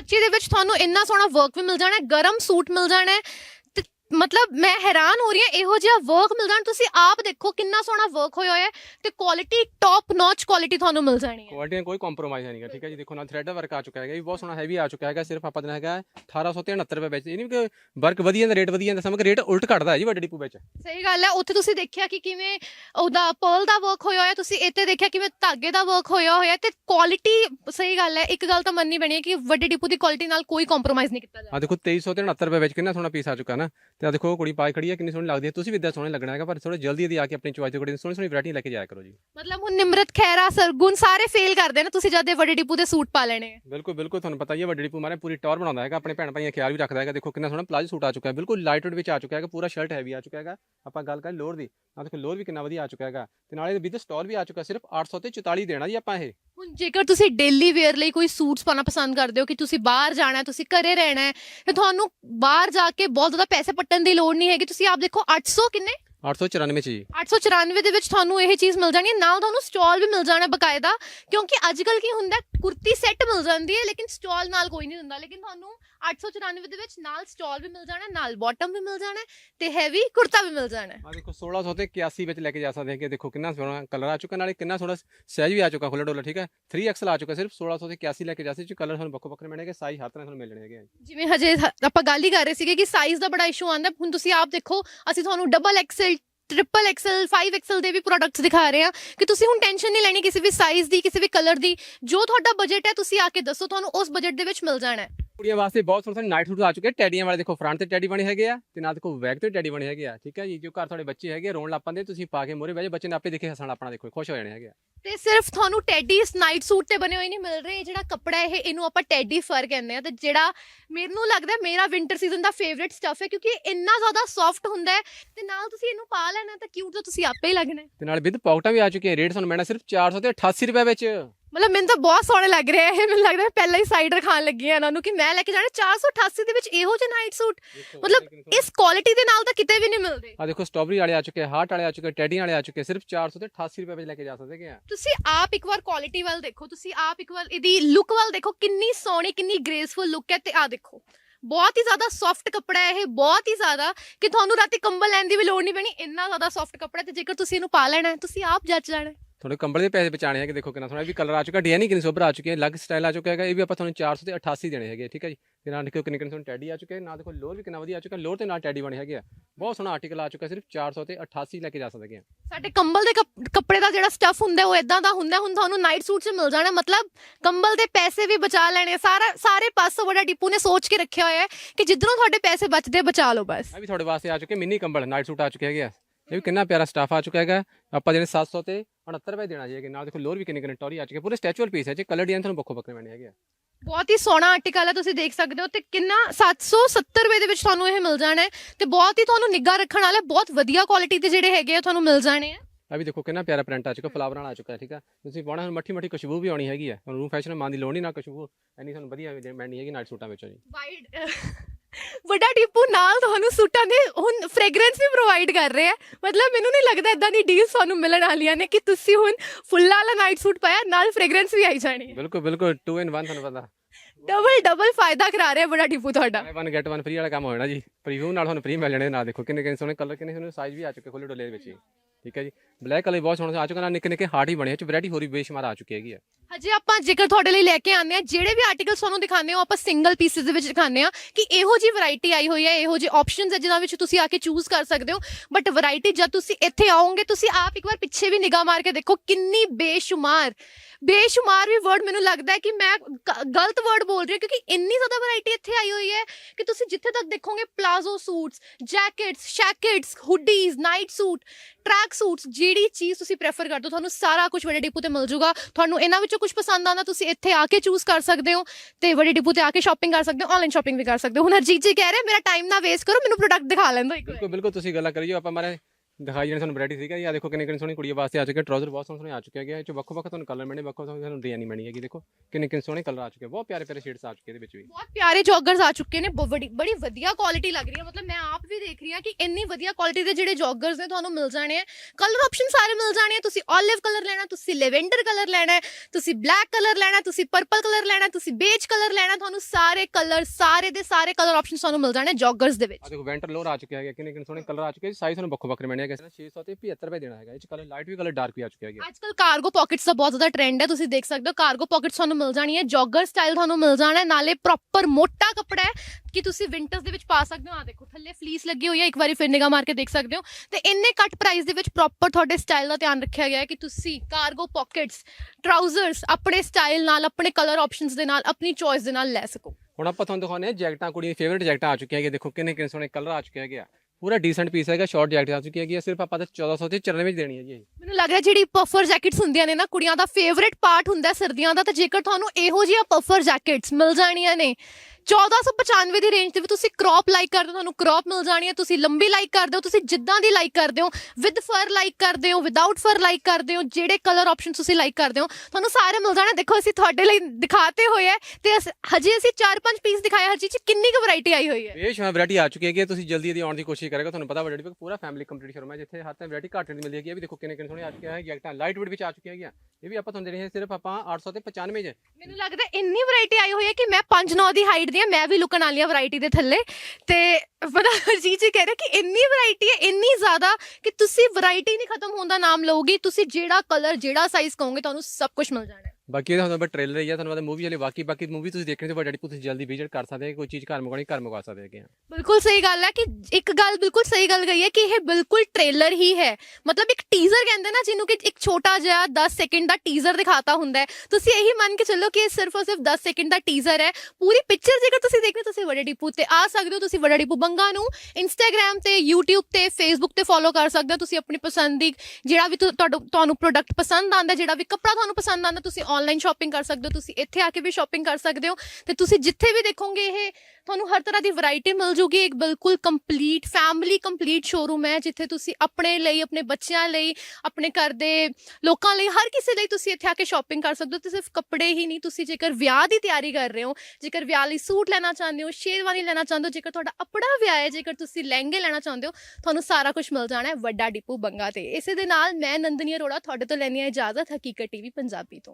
2325 ਦੇ ਵਿੱਚ ਤੁਹਾਨੂੰ ਇੰਨਾ ਸੋਹਣਾ ਵਰਕ ਵੀ ਮਿਲ ਜਾਣਾ ਹੈ, ਗਰਮ ਸੂਟ ਮਿਲ ਜਾਣਾ ਹੈ ਮਤਲਬ ਮੈਂ ਹੈਰਾਨ ਹੋ ਰਹੀ ਹਾਂ ਇਹੋ ਜਿਹਾ ਵਰਕ ਮਿਲ ਜਾਣਾ ਤੁਸੀਂ ਆਪ ਦੇਖੋ ਕਿੰਨਾ ਸੋਹਣਾ ਵਰਕ ਹੋਇਆ ਹੋਇਆ ਹੈ ਤੇ ਕੁਆਲਿਟੀ ਟੌਪ ਨੌਚ ਕੁਆਲਿਟੀ ਤੁਹਾਨੂੰ ਮਿਲ ਜਾਣੀ ਹੈ। ਕੁਆਲਿਟੀ ਕੋਈ ਕੰਪਰੋਮਾਈਜ਼ ਨਹੀਂਗਾ ਠੀਕ ਹੈ ਜੀ ਦੇਖੋ ਨਾਲ ਥ੍ਰੈਡ ਵਰਕ ਆ ਚੁੱਕਾ ਹੈਗਾ ਇਹ ਬਹੁਤ ਸੋਹਣਾ ਹੈਵੀ ਆ ਚੁੱਕਾ ਹੈਗਾ ਸਿਰਫ ਆਪਾਂ ਦੇਣਾ ਹੈਗਾ 1873 ਰੁਪਏ ਵਿੱਚ। ਇਹ ਨਹੀਂ ਕਿ ਵਰਕ ਵਧੀਆ ਦਾ ਰੇਟ ਵਧੀਆ ਦਾ ਸਮਝ ਰੇਟ ਉਲਟ ਘਟਦਾ ਹੈ ਜੀ ਵੱਡੇ ਡਿਪੂ ਵਿੱਚ। ਸਹੀ ਗੱਲ ਹੈ ਉੱਥੇ ਤੁਸੀਂ ਦੇਖਿਆ ਕਿ ਕਿਵੇਂ ਉਹਦਾ ਪਰਲ ਦਾ ਵਰਕ ਹੋਇਆ ਹੋਇਆ ਤੁਸੀਂ ਇੱਥੇ ਦੇਖਿਆ ਕਿਵੇਂ ਧਾਗੇ ਦਾ ਵਰਕ ਹੋਇਆ ਹੋਇਆ ਤੇ ਕੁਆਲਿਟੀ ਸਹੀ ਗੱਲ ਹੈ ਇੱਕ ਗੱਲ ਤਾਂ ਮੰਨਣੀ ਪੈਣੀ ਹੈ ਕਿ ਵੱਡੇ ਡਿਪੂ ਦੀ ਕੁਆਲਿਟੀ ਨਾਲ ਕੋਈ ਕੰਪਰੋਮਾਈਜ਼ ਨਹੀਂ ਕੀਤਾ ਜਾ ਆ ਦੇਖੋ 2300 ਤੇ 69 ਰੁਪਏ ਵਿੱਚ ਕਿੰਨਾ ਸੋਹਣਾ ਪੀਸ ਆ ਚੁੱਕਾ ਨਾ। ਤੇ ਆ ਦੇਖੋ ਕੁੜੀ ਪਾਈ ਖੜੀ ਹੈ ਕਿੰਨੀ ਸੋਹਣੀ ਲੱਗਦੀ ਹੈ ਤੁਸੀਂ ਵੀ ਇਦਾਂ ਸੋਹਣੇ ਲੱਗਣਾ ਹੈਗਾ ਪਰ ਥੋੜਾ ਜਲਦੀ ਜਲਦੀ ਆ ਕੇ ਆਪਣੀ ਚੁਆਇਸ ਦੇ ਕੁੜੀ ਸੋਹਣੀ ਸੋਹਣੀ ਵੈਰਾਈਟੀ ਲੈ ਕੇ ਜਾਇਆ ਕਰੋ ਜੀ। ਮਤਲਬ ਹੁਣ ਨਿਮਰਤ ਖੈਰਾ ਸਰਗੁਣ ਸਾਰੇ ਫੇਲ ਕਰਦੇ ਨੇ ਤੁਸੀਂ ਜਦ ਵੱਡੇ ਡਿਪੂ ਦੇ ਸੂਟ ਪਾ ਲੈਣੇ ਆ। ਬਿਲਕੁਲ ਬਿਲਕੁਲ ਤੁਹਾਨੂੰ ਪਤਾ ਹੀ ਹੈ ਵੱਡੇ ਡਿਪੂ ਮਾਰੇ ਪੂਰੀ ਟੌਰ ਬਣਾਉਂਦਾ ਹੈਗਾ ਆਪਣੇ ਭੈਣ ਭਾਈਆਂ ਖਿਆਲ ਵੀ ਰੱਖਦਾ ਹੈਗਾ। ਦੇਖੋ ਕਿੰਨਾ ਸੋਹਣਾ ਪਲਾਜੋ ਸੂਟ ਆ ਚੁੱਕਾ ਹੈ ਬਿਲਕੁਲ ਲਾਈਟ ਵੇਟ ਵਿੱਚ ਆ ਚੁੱਕਾ ਹੈਗਾ ਪੂਰਾ ਸ਼ਰਟ ਹੈਵੀ ਆ ਚੁੱਕਾ ਹੈਗਾ। ਆਪਾਂ ਗੱਲ ਕਰਾਂ ਲੋਅਰ ਦੀ ਆ ਦੇਖੋ ਲੋਅਰ ਵੀ ਕਿੰਨਾ ਵਧੀਆ ਆ ਚੁੱਕਾ ਹੈਗਾ। ਤੇ ਨਾਲੇ ਵਿਦ ਸਟਾਲ ਵੀ ਆ ਚੁੱਕਾ ਸਿਰਫ 800 ਤੇ 44 ਦੇਣਾ ਜੀ ਆਪਾਂ ਇਹ। ਹੁਣ ਜੇਕਰ ਤੁਸੀਂ ਡੇਲੀ ਵੇਅਰ ਲਈ ਕੋਈ ਸੂਟਸ ਪਾਣਾ ਪਸੰਦ ਕਰਦੇ ਹੋ ਕਿ ਤੁਸੀਂ ਬਾਹਰ ਜਾਣਾ ਹੈ ਤੁਸੀਂ ਘਰੇ ਰਹਿਣਾ ਹੈ ਤੇ ਤੁਹਾਨੂੰ ਬਾਹਰ ਜਾ ਕੇ ਬਹੁਤ ਜ਼ਿਆਦਾ ਪੈਸੇ ਪੱਟਣ ਦੀ ਲੋੜ ਨਹੀਂ ਹੈਗੀ ਤੁਸੀਂ ਆਪ ਦੇਖੋ 800 ਕਿੰਨੇ? 894 ਚ ਜੀ। 894 ਦੇ ਵਿੱਚ ਤੁਹਾਨੂੰ ਇਹ ਚੀਜ਼ ਮਿਲ ਜਾਣੀ ਹੈ ਨਾਲ ਤੁਹਾਨੂੰ ਸਟਾਲ ਵੀ ਮਿਲ ਜਾਣਾ ਬਕਾਇਦਾ ਕਿਉਂਕਿ ਅੱਜ ਕੱਲ ਕੀ ਹੁੰਦਾ ਹੈ, ਕੁਰਤੀ ਸੈੱਟ ਮਿਲ ਜਾਂਦੀ ਹੈ ਲੇਕਿਨ ਸਟਾਲ ਨਾਲ ਕੋਈ ਨਹੀਂ ਹੁੰਦਾ ਲੇਕਿਨ ਤੁਹਾਨੂੰ 894 ਦੇ ਵਿੱਚ ਨਾਲ ਸਟਾਲ ਵੀ ਮਿਲ ਜਾਣਾ ਹੈ, ਨਾਲ ਬਾਟਮ ਵੀ ਮਿਲ ਜਾਣਾ ਹੈ ਤੇ ਹੈਵੀ ਕੁਰਤਾ ਵੀ ਮਿਲ ਜਾਣਾ। ਹੈ ਆ ਦੇਖੋ 1600 ਤੇ 81 ਵਿੱਚ ਲੈ ਕੇ ਜਾ ਸਕਦੇ ਹੈਗੇ ਦੇਖੋ ਕਿੰਨਾ ਸੋਹਣਾ ਕਲਰ ਆ ਚੁੱਕਾ ਨਾਲੇ ਕਿੰਨਾ ਸੋਹਣਾ ਸਾਈਜ਼ ਵੀ ਆ ਚੁੱਕਾ ਖੁੱਲਾ ਡੋਲਾ ਠੀਕ ਹੈ? 3XL ਆ ਚੁੱਕਾ ਸਿਰਫ 1600 ਤੇ 81 ਲੈ ਕੇ ਜਾ ਸਕਦੇ ਕਲਰ ਤੁਹਾਨੂੰ ਵੱਖੋ ਵੱਖਰੇ ਮਿਲਣਗੇ ਸਾਈਜ਼ ਹਰ ਤਰ੍ਹਾਂ ਤੁਹਾਨੂੰ ਮਿਲ ਜਾਣਗੇ ਜਿਵੇਂ ਹਜੇ ਹ- ਆਪਾਂ ਗੱਲ ਹੀ ਕਰ ਰਹੇ ਸੀਗੇ ਕਿ ਸਾਈਜ਼ ਦਾ ਬੜਾ ਇਸ਼ੂ ਆਂਦਾ ਹੁਣ ਤੁਸੀਂ ਆਪ ਦੇਖੋ ਅਸੀਂ ਤੁਹਾਨੂੰ double axle triple axle 5 axle ਦੇ ਵੀ ਪ੍ਰੋਡਕਟਸ ਦਿਖਾ ਰਹੇ ਹਾਂ ਕਿ ਤੁਸੀਂ ਹੁਣ ਟੈਨਸ਼ਨ ਨਹੀਂ ਲੈਣੀ ਕਿਸੇ ਵੀ ਸਾਈਜ਼ ਦੀ, ਕਿਸੇ ਵੀ ਕਲਰ ਦੀ, ਜੋ ਤੁਹਾਡਾ ਬਜਟ ਹੈ, ਤੁਸੀਂ ਆ ਕੇ ਦੱਸੋ, ਤੁਹਾਨੂੰ ਉਸ ਬਜਟ ਦੇ ਵਿੱਚ ਮਿਲ ਜਾਣਾ ਹੈ। ਕੁੜੀਆਂ ਵਾਸਤੇ ਬਹੁਤ ਸੋਹਣੇ ਨਾਈਟ ਸੂਟ ਆ ਚੁੱਕੇ ਟੈਡੀਆਂ ਵਾਲੇ ਦੇਖੋ ਫਰੰਟ ਤੇ ਟੈਡੀ ਬਣੇ ਹੈਗੇ ਆ ਤੇ ਨਾਲ ਦੇਖੋ ਬੈਕ ਤੇ ਟੈਡੀ ਬਣੇ ਹੈਗੇ ਆ। ਠੀਕ ਹੈ ਜੀ ਜੋ ਘਰ ਤੁਹਾਡੇ ਬੱਚੇ ਹੈਗੇ ਰੋਣ ਲੱਪਾਂਦੇ ਤੁਸੀਂ ਪਾ ਕੇ ਮੋਰੇ ਬਹਿ ਜਾਓ ਬੱਚੇ ਨੇ ਆਪੇ ਦੇਖੇ ਹੱਸਣਾ ਆਪਣਾ ਦੇਖੋ ਖੁਸ਼ ਹੋ ਜਾਣੇ ਹੈਗੇ ਆ। ਤੇ ਸਿਰਫ ਤੁਹਾਨੂੰ ਟੈਡੀਸ ਨਾਈਟ ਸੂਟ ਤੇ ਬਣੇ ਹੋਏ ਨਹੀਂ ਮਿਲ ਰਹੇ ਇਹ ਜਿਹੜਾ ਕੱਪੜਾ ਇਹ ਇਹਨੂੰ ਆਪਾਂ ਟੈਡੀ ਫਰ ਕਹਿੰਦੇ ਆ ਤੇ ਜਿਹੜਾ ਮੈਨੂੰ ਲੱਗਦਾ ਮੇਰਾ ਵਿੰਟਰ ਸੀਜ਼ਨ ਦਾ ਫੇਵਰਿਟ ਸਟਫ ਹੈ ਕਿਉਂਕਿ ਇਹ ਇੰਨਾ ਜ਼ਿਆਦਾ ਸੌਫਟ ਹੁੰਦਾ ਹੈ ਤੇ ਨਾਲ ਤੁਸੀਂ ਇਹਨੂੰ ਪਾ ਲੈਣਾ ਤਾਂ ਕਿਊਟ ਤਾਂ ਤੁਸੀਂ ਆਪੇ ਹੀ ਲੱਗਣਾ ਹੈ। ਤੇ ਨਾਲ ਵਿਦ ਪੌਕਟਾਂ ਵੀ ਆ ਚੁੱਕੀਆਂ ਰੇਟ ਤੁਹਾਨੂੰ ਮਿਲਣਾ ਸਿਰਫ 400 ਤੇ 88 ਰੁਪਏ ਵਿੱਚ। ਮਤਲਬ ਮੈਨੂੰ ਤਾਂ ਬਹੁਤ ਸੋਹਣੇ ਲੱਗ ਰਹੇ ਇਹ। ਮੈਨੂੰ ਲੱਗਦਾ ਮੈਂ ਪਹਿਲਾਂ ਹੀ ਸਾਈਡਰ ਖਾਣ ਲੱਗੀ ਆ ਇਹਨਾਂ ਨੂੰ ਕਿ ਮੈਂ ਲੈ ਕੇ ਜਾਣਾ। 488 ਦੇ ਵਿੱਚ ਇਹੋ ਜਿਹੇ ਨਾਈਟ ਸੂਟ ਮਤਲਬ ਇਸ ਕੁਆਲਿਟੀ ਦੇ ਨਾਲ ਤਾਂ ਕਿਤੇ ਵੀ ਨਹੀਂ ਮਿਲਦੇ। ਆ ਦੇਖੋ ਸਟ੍ਰਾਬੇਰੀ ਵਾਲੇ ਆ ਚੁੱਕੇ ਹਾਰਟ ਵਾਲੇ ਆ ਚੁੱਕੇ ਟੈਡੀਆਂ ਵਾਲੇ ਆ ਚੁੱਕੇ ਸਿਰਫ 400 ਤੇ 88 ਰੁਪਏ ਵਿੱਚ ਲੈ ਕੇ ਜਾ ਸਕਦੇ ਆ। ਤੁਸੀਂ ਆਪ ਇੱਕ ਵਾਰ ਕੁਆਲਿਟੀ ਵੱਲ ਦੇਖੋ। ਤੁਸੀਂ ਆਪ ਇੱਕ ਵਾਰ ਇਹਦੀ ਲੁੱਕ ਵੱਲ ਦੇਖੋ। ਕਿੰਨੀ ਸੋਹਣੀ ਕਿੰਨੀ ਗ੍ਰੇਸਫੁਲ ਲੁੱਕ ਹੈ ਤੇ ਆ ਦੇਖੋ। ਬਹੁਤ ਹੀ ਜ਼ਿਆਦਾ ਸੌਫਟ ਕੱਪੜਾ ਹੈ ਇਹ ਬਹੁਤ ਹੀ ਜ਼ਿਆਦਾ ਕਿ ਤੁਹਾਨੂੰ ਰਾਤੀ ਕੰਬਲ ਲੈਣ ਦੀ ਵੀ ਲੋੜ ਨਹੀਂ ਪੈਣੀ। ਇੰਨਾ ਜ਼ਿਆਦਾ ਸੌਫਟ ਕੱਪੜਾ ਤੇ ਜੇਕਰ ਤੁਸੀਂ ਇਹਨੂੰ ਪਾ ਲੈਣਾ ਤੁਸੀਂ ਆਪ ਜੱਜ ਲੈਣਾ ਤੁਹਾਡੇ ਕੰਬਲ ਦੇ ਪੈਸੇ ਬਚਾਣੇ ਹੈਗੇ ਦੇਖੋ ਕਿੰਨਾ ਸੋਹਣਾ। ਇਹ ਵੀ ਕਲਰ ਆ ਚੁੱਕਾ ਡਿਜ਼ਾਈਨ ਕਿੰਨੀ ਸੋਬਰ ਆ ਚੁੱਕੀ ਹੈ ਅਲੱਗ ਸਟਾਈਲ ਆ ਚੁੱਕਾ ਹੈਗਾ। ਇਹ ਵੀ ਆਪਾਂ ਤੁਹਾਨੂੰ 400 ਤੇ 88 ਦੇਣੇ ਹੈਗੇ ਠੀਕ ਹੈ ਜੀ। ਤੇ ਨਾਲ ਦੇਖੋ ਕਿੰਨੇ ਕਿੰਨੇ ਸੋਹਣੇ ਟੈਡੀ ਆ ਚੁੱਕੇ ਨਾਲ ਦੇਖੋ ਲੋਰ ਵੀ ਕਿੰਨਾ ਵਧੀਆ ਆ ਚੁੱਕਾ ਲੋਰ ਤੇ ਨਾਲ ਟੈਡੀ ਬਣੇ ਹੈਗੇ ਆ। ਬਹੁਤ ਸੋਹਣਾ ਆਰਟੀਕਲ ਆ ਚੁੱਕਾ ਸਿਰਫ 400 ਤੇ 88 ਲੈ ਕੇ ਜਾ ਸਕਦੇ ਆ। ਸਾਡੇ ਕੰਬਲ ਦੇ ਕੱਪ- ਕੱਪੜੇ ਦਾ ਜਿਹੜਾ ਸਟਫ ਹੁੰਦਾ ਉਹ ਇਦਾਂ ਦਾ ਹੁੰਦਾ ਹੁਣ ਤੁਹਾਨੂੰ ਨਾਈਟ ਸੂਟ 'ਚ ਮਿਲ ਜਾਣਾ। ਮਤਲਬ ਕੰਬਲ ਦੇ ਪੈਸੇ ਵੀ ਬਚਾ ਲੈਣੇ ਸਾਰਾ ਸਾਰੇ ਪਾਸੋਂ ਬੜਾ ਡਿਪੂ ਨੇ ਸੋਚ ਕੇ ਰੱਖਿਆ ਹੋਇਆ ਹੈ ਕਿ ਜਿੱਧਰੋਂ ਤੁਹਾਡੇ ਪੈਸੇ ਬਚਦੇ ਬਚਾ ਲਓ ਬਸ। ਇਹ ਵੀ ਤੁਹਾਡੇ ਵਾਸਤੇ ਆ ਚੁੱਕੇ ਮਿੰਨੀ ਕੰਬਲ ਨਾਈਟ ਸੂਟ ਆ ਚੁੱਕੇ ਹੈਗੇ ਆ। ਇਹ ਵੀ ਕਿੰਨਾ ਪਿਆਰਾ ਸਟਾਫ ਆ ਚੁੱਕਾ ਹੈਗਾ। ਆਪਾਂ ਜਿਹੜੇ 700 ਤੇ 69 ਰੁਪਏ ਦੇਣਾ ਜੀ ਹੈਗੇ ਨਾਲ ਦੇਖੋ ਲੋਰ ਵੀ ਕਿੰਨੇ ਕਿੰਨੇ ਟੌਰੀ ਆ ਚੁੱਕੇ ਪੂਰੇ ਸਟੈਚੂਅਲ ਪੀਸ ਹੈ ਜੀ ਕਲਰ ਡਿਜ਼ਾਈਨ ਤੁਹਾਨੂੰ ਵੱਖੋ ਵੱਖਰੇ ਮਿਲਣੇ ਹੈਗੇ ਆ। ਬਹੁਤ ਹੀ ਸੋਹਣਾ ਆਰਟੀਕਲ ਹੈ ਤੁਸੀਂ ਦੇਖ ਸਕਦੇ ਹੋ ਤੇ ਕਿੰਨਾ 770 ਰੁਪਏ ਦੇ ਵਿੱਚ ਤੁਹਾਨੂੰ ਇਹ ਮਿਲ ਜਾਣਾ ਹੈ ਤੇ ਬਹੁਤ ਹੀ ਤੁਹਾਨੂੰ ਨਿੱਘਾ ਰੱਖਣ ਵਾਲੇ ਬਹੁਤ ਵਧੀਆ ਕੁਆਲਿਟੀ ਦੇ ਜਿਹੜੇ ਹੈਗੇ ਆ ਤੁਹਾਨੂੰ ਮਿਲ ਜਾਣੇ ਆ। ਆ ਵੀ ਦੇਖੋ ਕਿੰਨਾ ਪਿਆਰਾ ਪ੍ਰਿੰਟ ਆ ਚੁੱਕਾ ਫਲਾਵਰ ਨਾਲ ਆ ਚੁੱਕਾ ਠੀਕ ਆ। ਤੁਸੀਂ ਪਾਉਣਾ ਹੁਣ ਮੱਠੀ ਮੱਠੀ ਖੁਸ਼ਬੂ ਵੀ ਆਉਣੀ ਹੈਗੀ ਤੁਹਾਨੂੰ ਰੂਮ ਫੈਸ਼ਨ ਮਾਨ ਦੀ ਲੋੜ ਨਹੀਂ ਨਾ ਖੁਸ਼ਬੂ ਐਨੀ ਤੁਹਾਨੂੰ ਵਧੀਆ ਮਿਲਣੀ ਹੈਗੀ ਨਾਈਟ ਸੂਟਾਂ ਵਿੱਚੋਂ ਜੀ। ਵਾਈਡ ਵੱਡਾ ਟਿੱਪੂ ਨਾਲ ਤੁਹਾਨੂੰ ਸੂਟਾਂ ਦੇ ਹੁਣ ਫ੍ਰੈਗਰੈਂਸ ਵੀ ਪ੍ਰੋਵਾਈਡ ਕਰ ਰਹੇ ਆ ਮਤਲਬ ਮੈਨੂੰ ਨਹੀਂ ਲੱਗਦਾ ਇਦਾਂ ਦੀ ਡੀਲਸ ਤੁਹਾਨੂੰ ਮਿਲਣ ਵਾਲੀਆਂ ਨੇ ਕਿ ਤੁਸੀਂ ਹੁਣ ਫੁੱਲਾਂ ਵਾਲਾ ਨਾਈਟ ਸੂਟ ਪਾਇਆ ਨਾਲ ਫ੍ਰੈਗਰੈਂਸ ਵੀ ਆਈ ਜਾਣੀ ਹੈ। ਬਿਲਕੁਲ ਬਿਲਕੁਲ 2 ਇਨ 1 ਤੁਹਾਨੂੰ ਪਤਾ। ਡਬਲ ਡਬਲ ਫਾਇਦਾ ਕਰਾ ਰਿਹਾ ਵੱਡਾ ਟਿੱਪੂ ਤੁਹਾਡਾ। ਬਾਏ 1 ਗੈਟ 1 ਫ੍ਰੀ ਵਾਲਾ ਕੰਮ ਹੋ ਜਾਣਾ ਜੀ। ਪ੍ਰੀਵਿਊ ਨਾਲ ਤੁਹਾਨੂੰ ਫ੍ਰੀ ਮਿਲ ਜਾਣੇ ਨਾਲ ਦੇਖੋ ਕਿੰਨੇ ਕਿੰਨੇ ਸੋਹਣੇ ਕਲਰ ਕਿੰਨੇ ਸੋਹਣੇ ਸਾਈਜ਼ ਵੀ ਆ ਚੁੱਕੇ ਖੁੱਲੇ ਡੋਲੇ ਦੇ ਵਿੱਚ ਹੀ। ਠੀਕ ਹੈ ਜੀ। ਬਲੈਕ ਕਲਰ ਬਹੁਤ ਸੋਹਣਾ ਆ ਚੁੱਕਾ ਨਾਲ ਨਿੱਕੇ ਨਿੱਕੇ ਹਾਰਟ ਹੀ ਬਣੇ ਚ ਵੈਰਾਈਟੀ ਹੋਰ ਵੀ ਬੇਸ਼ੁਮਾਰ ਆ ਚੁੱਕੀ ਹੈਗੀ ਹੈ ਹਜੇ ਆਪਾਂ ਜੇਕਰ ਤੁਹਾਡੇ ਲਈ ਲੈ ਕੇ ਆਉਂਦੇ ਆ ਜਿਹੜੇ ਵੀ ਆਰਟੀਕਲ ਤੁਹਾਨੂੰ ਦਿਖਾਉਂਦੇ ਹੋ ਆਪਾਂ ਸਿੰਗਲ ਪੀਸਿਸ ਦੇ ਵਿੱਚ ਦਿਖਾਉਂਦੇ ਆ ਕਿ ਇਹੋ ਜੀ ਵੈਰਾਈਟੀ ਆਈ ਹੋਈ ਹੈ, ਇਹੋ ਜਿਹੇ ਆਪਸ਼ਨਸ ਹੈ ਜਿਨ੍ਹਾਂ ਵਿੱਚ ਤੁਸੀਂ ਆ ਕੇ ਚੂਜ਼ ਕਰ ਸਕਦੇ ਹੋ। ਬਟ ਵੈਰਾਈਟੀ ਜਦ ਤੁਸੀਂ ਇੱਥੇ ਆਓਗੇ, ਤੁਸੀਂ ਆਪ ਇੱਕ ਵਾਰ ਪਿੱਛੇ ਵੀ ਨਿਗਾਹ ਮਾਰ ਕੇ ਦੇਖੋ ਕਿੰਨੀ ਬੇਸ਼ੁਮਾਰ। ਬੇਸ਼ੁਮਾਰ ਵੀ ਵਰਡ ਮੈਨੂੰ ਲੱਗਦਾ ਹੈ ਕਿ ਮੈਂ ਗ- ਗਲਤ ਵਰਡ ਬੋਲ ਰਹੀ ਹਾਂ ਕਿਉਂਕਿ ਇੰਨੀ ਜ਼ਿਆਦਾ ਵੈਰਾਈਟੀ ਇੱਥੇ ਆਈ ਹੋਈ ਹੈ ਕਿ ਤੁਸੀਂ ਜਿੱਥੇ ਤੱਕ ਦੇਖੋਗੇ palazzo suits jackets shackets hoodies night suit track suits ਜਿਹੜੀ ਚੀਜ਼ ਤੁਸੀਂ ਪ੍ਰੈਫਰ ਕਰਦੇ ਹੋ ਤੁਹਾਨੂੰ ਸਾਰਾ ਕੁਝ ਵੱਡੇ ਡਿਪੂ ਤੇ ਮਿਲ ਜਾਊਗਾ। ਤੁਹਾਨੂੰ ਇਹਨਾਂ ਵਿੱਚੋਂ ਕੁਝ ਪਸੰਦ ਆਉਂਦਾ ਤੁਸੀਂ ਇੱਥੇ ਆ ਕੇ ਚੂਜ਼ ਕਰ ਸਕਦੇ ਹੋ ਤੇ ਵੱਡੇ ਡਿਪੂ ਤੇ ਆ ਕੇ ਸ਼ਾਪਿੰਗ ਕਰ ਸਕਦੇ ਹੋ ਆਨਲਾਈਨ ਸ਼ਾਪਿੰਗ ਵੀ ਕਰ ਸਕਦੇ ਹੋ। ਹੁਣ ਹਰਜੀਤ ਜੀ ਕਹਿ ਰਹੇ ਮੇਰਾ ਟਾਈਮ ਨਾ ਵੇਸਟ ਕਰੋ ਮੈਨੂੰ ਪ੍ਰੋਡਕਟ ਦਿਖਾ ਲੈਣ ਦਿਓ ਇੱਕ ਵਾਰ। ਤੁਸੀਂ ਗੱਲਾਂ ਕਰੀਓ ਆਪਾਂ ਮਾਰੇ ਦਿਖਾਈ ਜਾਣੇ ਤੁਹਾਨੂੰ ਵੈਰਾਈਟੀ ਸੀਗਾ। ਆ ਦੇਖੋ ਕਿੰਨੇ ਕਿੰਨੇ ਸੋਹਣੇ ਕੁੜੀਆਂ ਵਾਸਤੇ ਆ ਚੁੱਕੇ ਟਰਾਊਜ਼ਰ ਬਹੁਤ ਸੋਹਣੇ ਸੋਹਣੇ ਆ ਚੁੱਕੇ ਹੈਗੇ ਇਹ ਚ ਵੱਖੋ ਵੱਖ ਤੁਹਾਨੂੰ ਕਲਰ ਮਿਲਣੇ ਵੱਖੋ ਵੱਖ ਤੁਹਾਨੂੰ ਡਿਜ਼ਾਈਨ ਮਿਲਣੀ ਹੈਗੀ। ਦੇਖੋ ਕਿੰਨੇ ਕਿੰਨੇ ਸੋਹਣੇ ਕਲਰ ਆ ਚੁੱਕੇ ਬਹੁਤ ਪਿਆਰੇ ਪਿਆਰੇ ਸ਼ੇਡਸ ਆ ਚੁੱਕੇ ਇਹਦੇ ਵਿੱਚ ਵੀ। ਬਹੁਤ ਪਿਆਰੇ ਜੌਗਰਸ ਆ ਚੁੱਕੇ ਨੇ। ਬੜੀ ਬੜੀ ਵਧੀਆ ਕੁਆਲਿਟੀ ਲੱਗ ਰਹੀ ਹੈ ਮਤਲਬ ਮੈਂ ਆਪ ਵੀ ਦੇਖ ਰਹੀ ਹਾਂ ਕਿ ਇੰਨੀ ਵਧੀਆ ਕੁਆਲਿਟੀ ਦੇ ਜਿਹੜੇ ਜੌਗਰਸ ਨੇ ਤੁਹਾਨੂੰ ਮਿਲ ਜਾਣੇ ਆ। ਕਲਰ ਆਪਸ਼ਨ ਸਾਰੇ ਮਿਲ ਜਾਣੇ ਆ। ਤੁਸੀਂ 올ਿਵ ਕਲਰ ਲੈਣਾ ਤੁਸੀਂ ਲੈਵੈਂਡਰ ਕਲਰ ਲੈਣਾ ਹੈ, ਤੁਸੀਂ ਬਲੈਕ ਕਲਰ ਲੈਣਾ ਹੈ, ਤੁਸੀਂ ਪਰਪਲ ਕਲਰ ਲੈਣਾ ਹੈ, ਤੁਸੀਂ ਬੇਜ ਕਲਰ ਲੈਣਾ ਹੈ, ਤੁਹਾਨੂੰ ਸਾਰੇ ਕਲਰ ਸਾਰੇ ਦੇ ਸਾਰੇ ਕਲਰ ਆਪਸ਼ਨ ਤੁਹਾਨੂੰ ਮਿਲ ਜਾਣੇ ਜੌਗਰਸ ਦੇ ਵਿੱਚ। ਆ ਦੇਖੋ ਵੈਂਟਰ ਲੋਰ ਆ ਚੁੱਕੇ ਹੈਗੇ। ਕਿੰਨੇ ਕਿੰਨੇ ਸੋਹਣੇ ਕਲਰ ਆ ਚੁੱਕੇ ਸਾਈਜ਼ ਤੁਹਾਨੂੰ ਵੱਖੋ ਵੱਖਰੇ ਮਿਲਣੇ ਹੈਗੇ 600 ਤੇ 75 ਰੁਪਏ ਦੇਣਾ ਹੈਗਾ। ਇਹ ਚ ਕਲਰ ਲਾਈਟ ਵੀ ਕਲਰ ਡਾਰਕ ਵੀ ਆ ਚੁੱਕੇ ਹੈਗੇ ਅੱਜ ਕੱਲ ਕਾਰਗੋ ਪਾਕਟਸ ਦਾ ਬਹੁਤ ਜ਼ਿਆਦਾ ਟ੍ਰੈਂਡ ਹੈ ਤੁਸੀਂ ਦੇਖ ਸਕਦੇ ਹੋ ਕਾਰਗੋ ਪਾਕਟਸ ਤੁਹਾਨੂੰ ਮਿਲ ਜਾਣੀ ਹੈ ਜੌਗਰ ਸਟਾਈਲ ਤੁਹਾਨੂੰ ਮਿਲ ਜਾਣਾ ਹੈ ਨਾਲੇ ਪ੍ਰੋਪਰ ਮੋਟਾ ਕੱਪੜਾ ਹੈ ਕਿ ਤੁਸੀਂ ਵਿੰਟਰਸ ਦੇ ਵਿੱਚ ਪਾ ਸਕਦੇ ਹੋ। ਆ ਦੇਖੋ ਥੱਲੇ ਫਲੀਸ ਲੱਗੀ ਹੋਈ ਹੈ ਇੱਕ ਵਾਰੀ ਫਿਰ ਨਿਗਾਹ ਮਾਰ ਕੇ ਦੇਖ ਸਕਦੇ ਹੋ। ਤੇ ਇੰਨੇ ਘੱਟ ਪ੍ਰਾਈਸ ਦੇ ਵਿੱਚ ਪ੍ਰੋਪਰ ਤੁਹਾਡੇ ਸਟਾਈਲ ਦਾ ਧਿਆਨ ਰੱਖਿਆ ਗਿਆ ਹੈ ਕਿ ਤੁਸੀਂ ਕਾਰਗੋ ਪਾਕਟਸ ਟਰਾਊਜ਼ਰਸ ਆਪਣੇ ਸਟਾਈਲ ਨਾਲ ਆਪਣੇ ਕਲਰ ਆਪਸ਼ਨਸ ਦੇ ਨਾਲ ਆਪਣੀ ਚੋਇਸ ਦੇ ਨਾਲ ਲੈ ਸਕੋ। ਹੁਣ ਆਪਾਂ ਤੁਹਾਨੂੰ ਦਿਖਾਉਂਦੇ ਹਾਂ ਜੈਕਟਾਂ ਕੁੜੀਆਂ ਫੇਵਰਿਟ ਜੈਕਟਾਂ ਆ ਚੁੱਕੀਆਂ ਹੈਗੀਆਂ। ਦੇਖੋ ਕਿੰਨੇ ਕਿੰਨੇ ਸੋਹਣੇ ਕਲਰ ਆ ਚੁੱਕੇ ਹੈਗੇ ਆ। ਪੂਰਾ ਡੀਸੈਂਟ ਪੀਸ ਹੈਗਾ ਸ਼ਾਰਟ ਜੈਕਟ ਆ ਚੁੱਕੀ ਹੈਗੀ ਆ, ਸਿਰਫ ਆਪਾਂ ਤਾਂ 1400 ਤੇ 94 ਵਿੱਚ ਦੇਣੀ ਹੈ ਜੀ। ਮੈਨੂੰ ਲੱਗ ਰਿਹਾ ਜਿਹੜੀ ਪਫਰ ਜੈਕਟਸ ਹੁੰਦੀਆਂ ਨੇ ਨਾ, ਕੁੜੀਆਂ ਦਾ ਫੇਵਰਿਟ ਪਾਰਟ ਹੁੰਦਾ ਸਰਦੀਆਂ ਦਾ, ਤਾਂ ਜੇਕਰ ਤੁਹਾਨੂੰ ਇਹੋ ਜਿਹੀਆਂ ਪਫਰ ਜੈਕਟਸ ਮਿਲ ਜਾਣੀਆਂ ਨੇ 1495 ਦੀ ਰੇਂਜ ਤੇ ਵੀ ਤੁਸੀਂ ਕ੍ਰੌਪ ਲਾਈਕ ਕਰਦੇ ਹੋ, ਤੁਹਾਨੂੰ ਕ੍ਰੌਪ ਮਿਲ ਜਾਣੀ ਹੈ, ਤੁਸੀਂ ਲੰਬੀ ਲਾਈਕ ਕਰਦੇ ਹੋ, ਤੁਸੀਂ ਜਿੱਦਾਂ ਦੀ ਲਾਈਕ ਕਰਦੇ ਹੋ ਵਿਦ ਫਰ ਲਾਈਕ ਕਰਦੇ ਹੋ ਵਿਦਆਊਟ ਫਰ ਲਾਈਕ ਕਰਦੇ ਹੋ, ਜਿਹੜੇ ਕਲਰ ਆਪਸ਼ਨ ਤੁਸੀਂ ਲਾਈਕ ਕਰਦੇ ਹੋ, ਤੁਹਾਨੂੰ ਸਾਰੇ ਮਿਲ ਜਾਣੇ। ਦੇਖੋ, ਅਸੀਂ ਤੁਹਾਡੇ ਲਈ ਦਿਖਾਤੇ ਹੋਏ ਹੈ ਤੇ ਅਸ- ਹਜੇ ਅਸੀਂ 4-5 ਪੀਸ ਦਿਖਾਏ ਹਰ ਚੀਜ਼ 'ਚ ਕਿੰਨੀ ਕੁ ਵੈਰਾਈਟੀ ਆਈ ਹੋਈ ਹੈ? ਬੇਸ਼ੁਮਾਰ ਵੈਰਾਈਟੀ ਆ ਚੁੱਕੀ ਹੈਗੀ ਹੈ, ਤੁਸੀਂ ਜਲਦੀ ਇਹਦੀ ਆਉਣ ਦੀ ਕੋਸ਼ਿਸ਼ ਕਰੇਗਾ, ਤੁਹਾਨੂੰ ਪਤਾ ਵੱਡੀ ਪੂਰਾ ਫੈਮਿਲੀ ਕੰਪਲੀਟ ਸ਼ੋਰੂਮ ਹੈ ਜਿੱਥੇ ਹਰ ਟਾਈਮ ਵੈਰਾਈਟੀ ਘੱਟ ਨਹੀਂ ਮਿਲਦੀ ਹੈਗੀ, ਇਹ ਵੀ ਦੇਖੋ ਕਿੰਨੇ ਕਿੰਨੇ ਸੋਹਣੇ ਆ ਚੁੱਕੇ ਹੈ ਜੈਕਟਾਂ ਲਾਈਟ ਵੇਟ ਵਿੱਚ ਆ ਚੁੱਕੀਆਂ ਹੈਗੀਆਂ ਇਹ ਵੀ ਆਪਾਂ ਤੁਹਾਨੂੰ ਦੇਣੀ ਹੈ, ਸਿਰਫ ਆਪਾਂ 800 ਤੇ 95 ਚ। ਮੈਨੂੰ ਲੱਗਦਾ ਇੰਨੀ ਵੈਰਾਈਟੀ ਆਈ ਹੋਈ ਹੈ ਕਿ ਮੈਂ 5-9 ਦੀ ਹਾਈਟ ਦੀ ਹਾਂ, ਮੈਂ ਵੀ ਲੁਕਣ ਵਾਲੀ ਆ ਵੈਰਾਈਟੀ ਦੇ ਥੱਲੇ। ਤੇ ਪਤਾ ਜੀ ਜੀ ਕਹਿ ਰਹੇ ਕਿ ਇੰਨੀ ਵੈਰਾਈਟੀ ਹੈ, ਇੰਨੀ ਜ਼ਿਆਦਾ ਕਿ ਤੁਸੀਂ ਵੈਰਾਈਟੀ ਨਹੀਂ ਖਤਮ ਹੋਣ ਦਾ ਨਾਮ ਲਓਗੇ, ਤੁਸੀਂ ਜਿਹੜਾ ਕਲਰ ਜਿਹੜਾ ਸਾਈਜ਼ ਕਹੋਗੇ, ਤੁਹਾਨੂੰ ਸਭ ਕੁਝ ਮਿਲ ਜਾਣਾ ਬਾਕੀ ਇਹਦਾ ਤੁਹਾਨੂੰ ਟ੍ਰੇਲਰ ਹੀ ਆ, ਤੁਹਾਨੂੰ ਪਤਾ ਮੂਵੀ ਵਾਲੇ ਬਾਕੀ ਬਾਕੀ ਮੂਵੀ ਤੁਸੀਂ ਦੇਖਣੀ ਤੇ ਵੱਡੀ ਤੁਸੀਂ ਜਲਦੀ ਵਿਜ਼ਿਟ ਕਰ ਸਕਦੇ ਹੋ ਕੋਈ ਚੀਜ਼ ਘਰ ਮੰਗਵਾਉਣੀ, ਘਰ ਮੰਗਵਾ ਸਕਦੇ ਹੈਗੇ ਆ। ਬਿਲਕੁਲ ਸਹੀ ਗੱਲ ਹੈ ਕਿ ਇੱਕ ਗੱਲ ਬਿਲਕੁਲ ਸਹੀ ਗੱਲ ਗਈ ਹੈ ਕਿ ਇਹ ਬਿਲਕੁਲ ਟ੍ਰੇਲਰ ਹੀ ਹੈ। ਮਤਲਬ ਇੱਕ ਟੀਜ਼ਰ ਕਹਿੰਦੇ ਨਾ ਜਿਹਨੂੰ ਕਿ ਇੱਕ ਛੋਟਾ ਜਿਹਾ 10 ਸੈਕਿੰਡ ਦਾ ਟੀਜ਼ਰ ਦਿਖਾਤਾ ਹੁੰਦਾ ਹੈ। ਤੁਸੀਂ ਇਹੀ ਮੰਨ ਕੇ ਚੱਲੋ ਕਿ ਇਹ ਸਿਰਫ ਔਰ ਸਿਰਫ 10 ਸੈਕਿੰਡ ਦਾ ਟੀਜ਼ਰ ਹੈ। ਪੂਰੀ ਪਿਕਚਰ ਜੇਕਰ ਤੁਸੀਂ ਦੇਖਣੀ, ਤੁਸੀਂ ਵੱਡੇ ਡਿਪੂ ਤੇ ਆ ਸਕਦੇ ਹੋ, ਤੁਸੀਂ ਵੱਡਾ ਡਿਪੂ ਬੰਗਾ ਨੂੰ ਇੰਸਟਾਗ੍ਰam ਤੇ, YouTube ਤੇ, Facebook ਤੇ ਫੋਲੋ ਕਰ ਸਕਦੇ ਹੋ। ਤੁਸੀਂ ਆਪਣੀ ਪਸੰਦ ਦੀ ਜਿਹੜਾ ਵੀ ਤੁ- ਤੁਹਾਨੂੰ ਤੁਹਾਨੂੰ ਪ੍ਰੋਡਕਟ ਪਸੰਦ ਆਂਦਾ ਜਿਹੜਾ ਵੀ ਕੱਪੜਾ ਤੁਹਾਨੂੰ ਪਸੰਦ ਆਉਂਦਾ ਤੁਸੀਂ ਆਨਲਾਈਨ ਸ਼ਾਪਿੰਗ ਕਰ ਸਕਦੇ ਹੋ, ਤੁਸੀਂ ਇੱਥੇ ਆ ਕੇ ਵੀ ਸ਼ਾਪਿੰਗ ਕਰ ਸਕਦੇ ਹੋ ਤੇ ਤੁਸੀਂ ਜਿੱਥੇ ਵੀ ਦੇਖੋਗੇ ਇਹ, ਤੁਹਾਨੂੰ ਹਰ ਤਰ੍ਹਾਂ ਦੀ ਵੈਰਾਈਟੀ ਮਿਲ ਜੂਗੀ, ਇੱਕ ਬਿਲਕੁਲ ਕੰਪਲੀਟ ਫੈਮਿਲੀ ਕੰਪਲੀਟ ਸ਼ੋਰੂਮ ਹੈ ਜਿੱਥੇ ਤੁਸੀਂ ਆਪਣੇ ਲਈ, ਆਪਣੇ ਬੱਚਿਆਂ ਲਈ, ਆਪਣੇ ਘਰ ਦੇ ਲੋਕਾਂ ਲਈ, ਹਰ ਕਿਸੇ ਲਈ ਤੁਸੀਂ ਇੱਥੇ ਆ ਕੇ ਸ਼ਾਪਿੰਗ ਕਰ ਸਕਦੇ ਹੋ ਤੇ ਸਿਰਫ ਕੱਪੜੇ ਹੀ ਨਹੀਂ, ਤੁਸੀਂ ਜੇਕਰ ਵਿਆਹ ਦੀ ਤਿਆਰੀ ਕਰ ਰਹੇ ਹੋ, ਜੇਕਰ ਵਿਆਹ ਲਈ ਸੂਟ ਲੈਣਾ ਚਾਹੁੰਦੇ ਹੋ, ਸ਼ੇਰਵਾਨੀ ਲੈਣਾ ਚਾਹੁੰਦੇ ਹੋ, ਜੇਕਰ ਤੁਹਾਡਾ ਆਪਣਾ ਵਿਆਹ ਹੈ, ਜੇਕਰ ਤੁਸੀਂ ਲਹਿੰਗੇ ਲੈਣਾ ਚਾਹੁੰਦੇ ਹੋ, ਤੁਹਾਨੂੰ ਸਾਰਾ ਕੁਝ ਮਿਲ ਜਾਣਾ ਹੈ ਵੱਡਾ ਡਿਪੂ ਬੰਗਾ ਤੇ। ਇਸੇ ਦੇ ਨਾਲ ਮੈਂ ਨੰਦਨੀ ਅਰੋੜਾ, ਤੁਹਾਡੇ ਤੋਂ ਲੈਣੀ ਹੈ ਇਜਾਜ਼ਤ ਹਕੀਕਤ ਟੀਵੀ ਪੰਜਾਬੀ ਤੋਂ।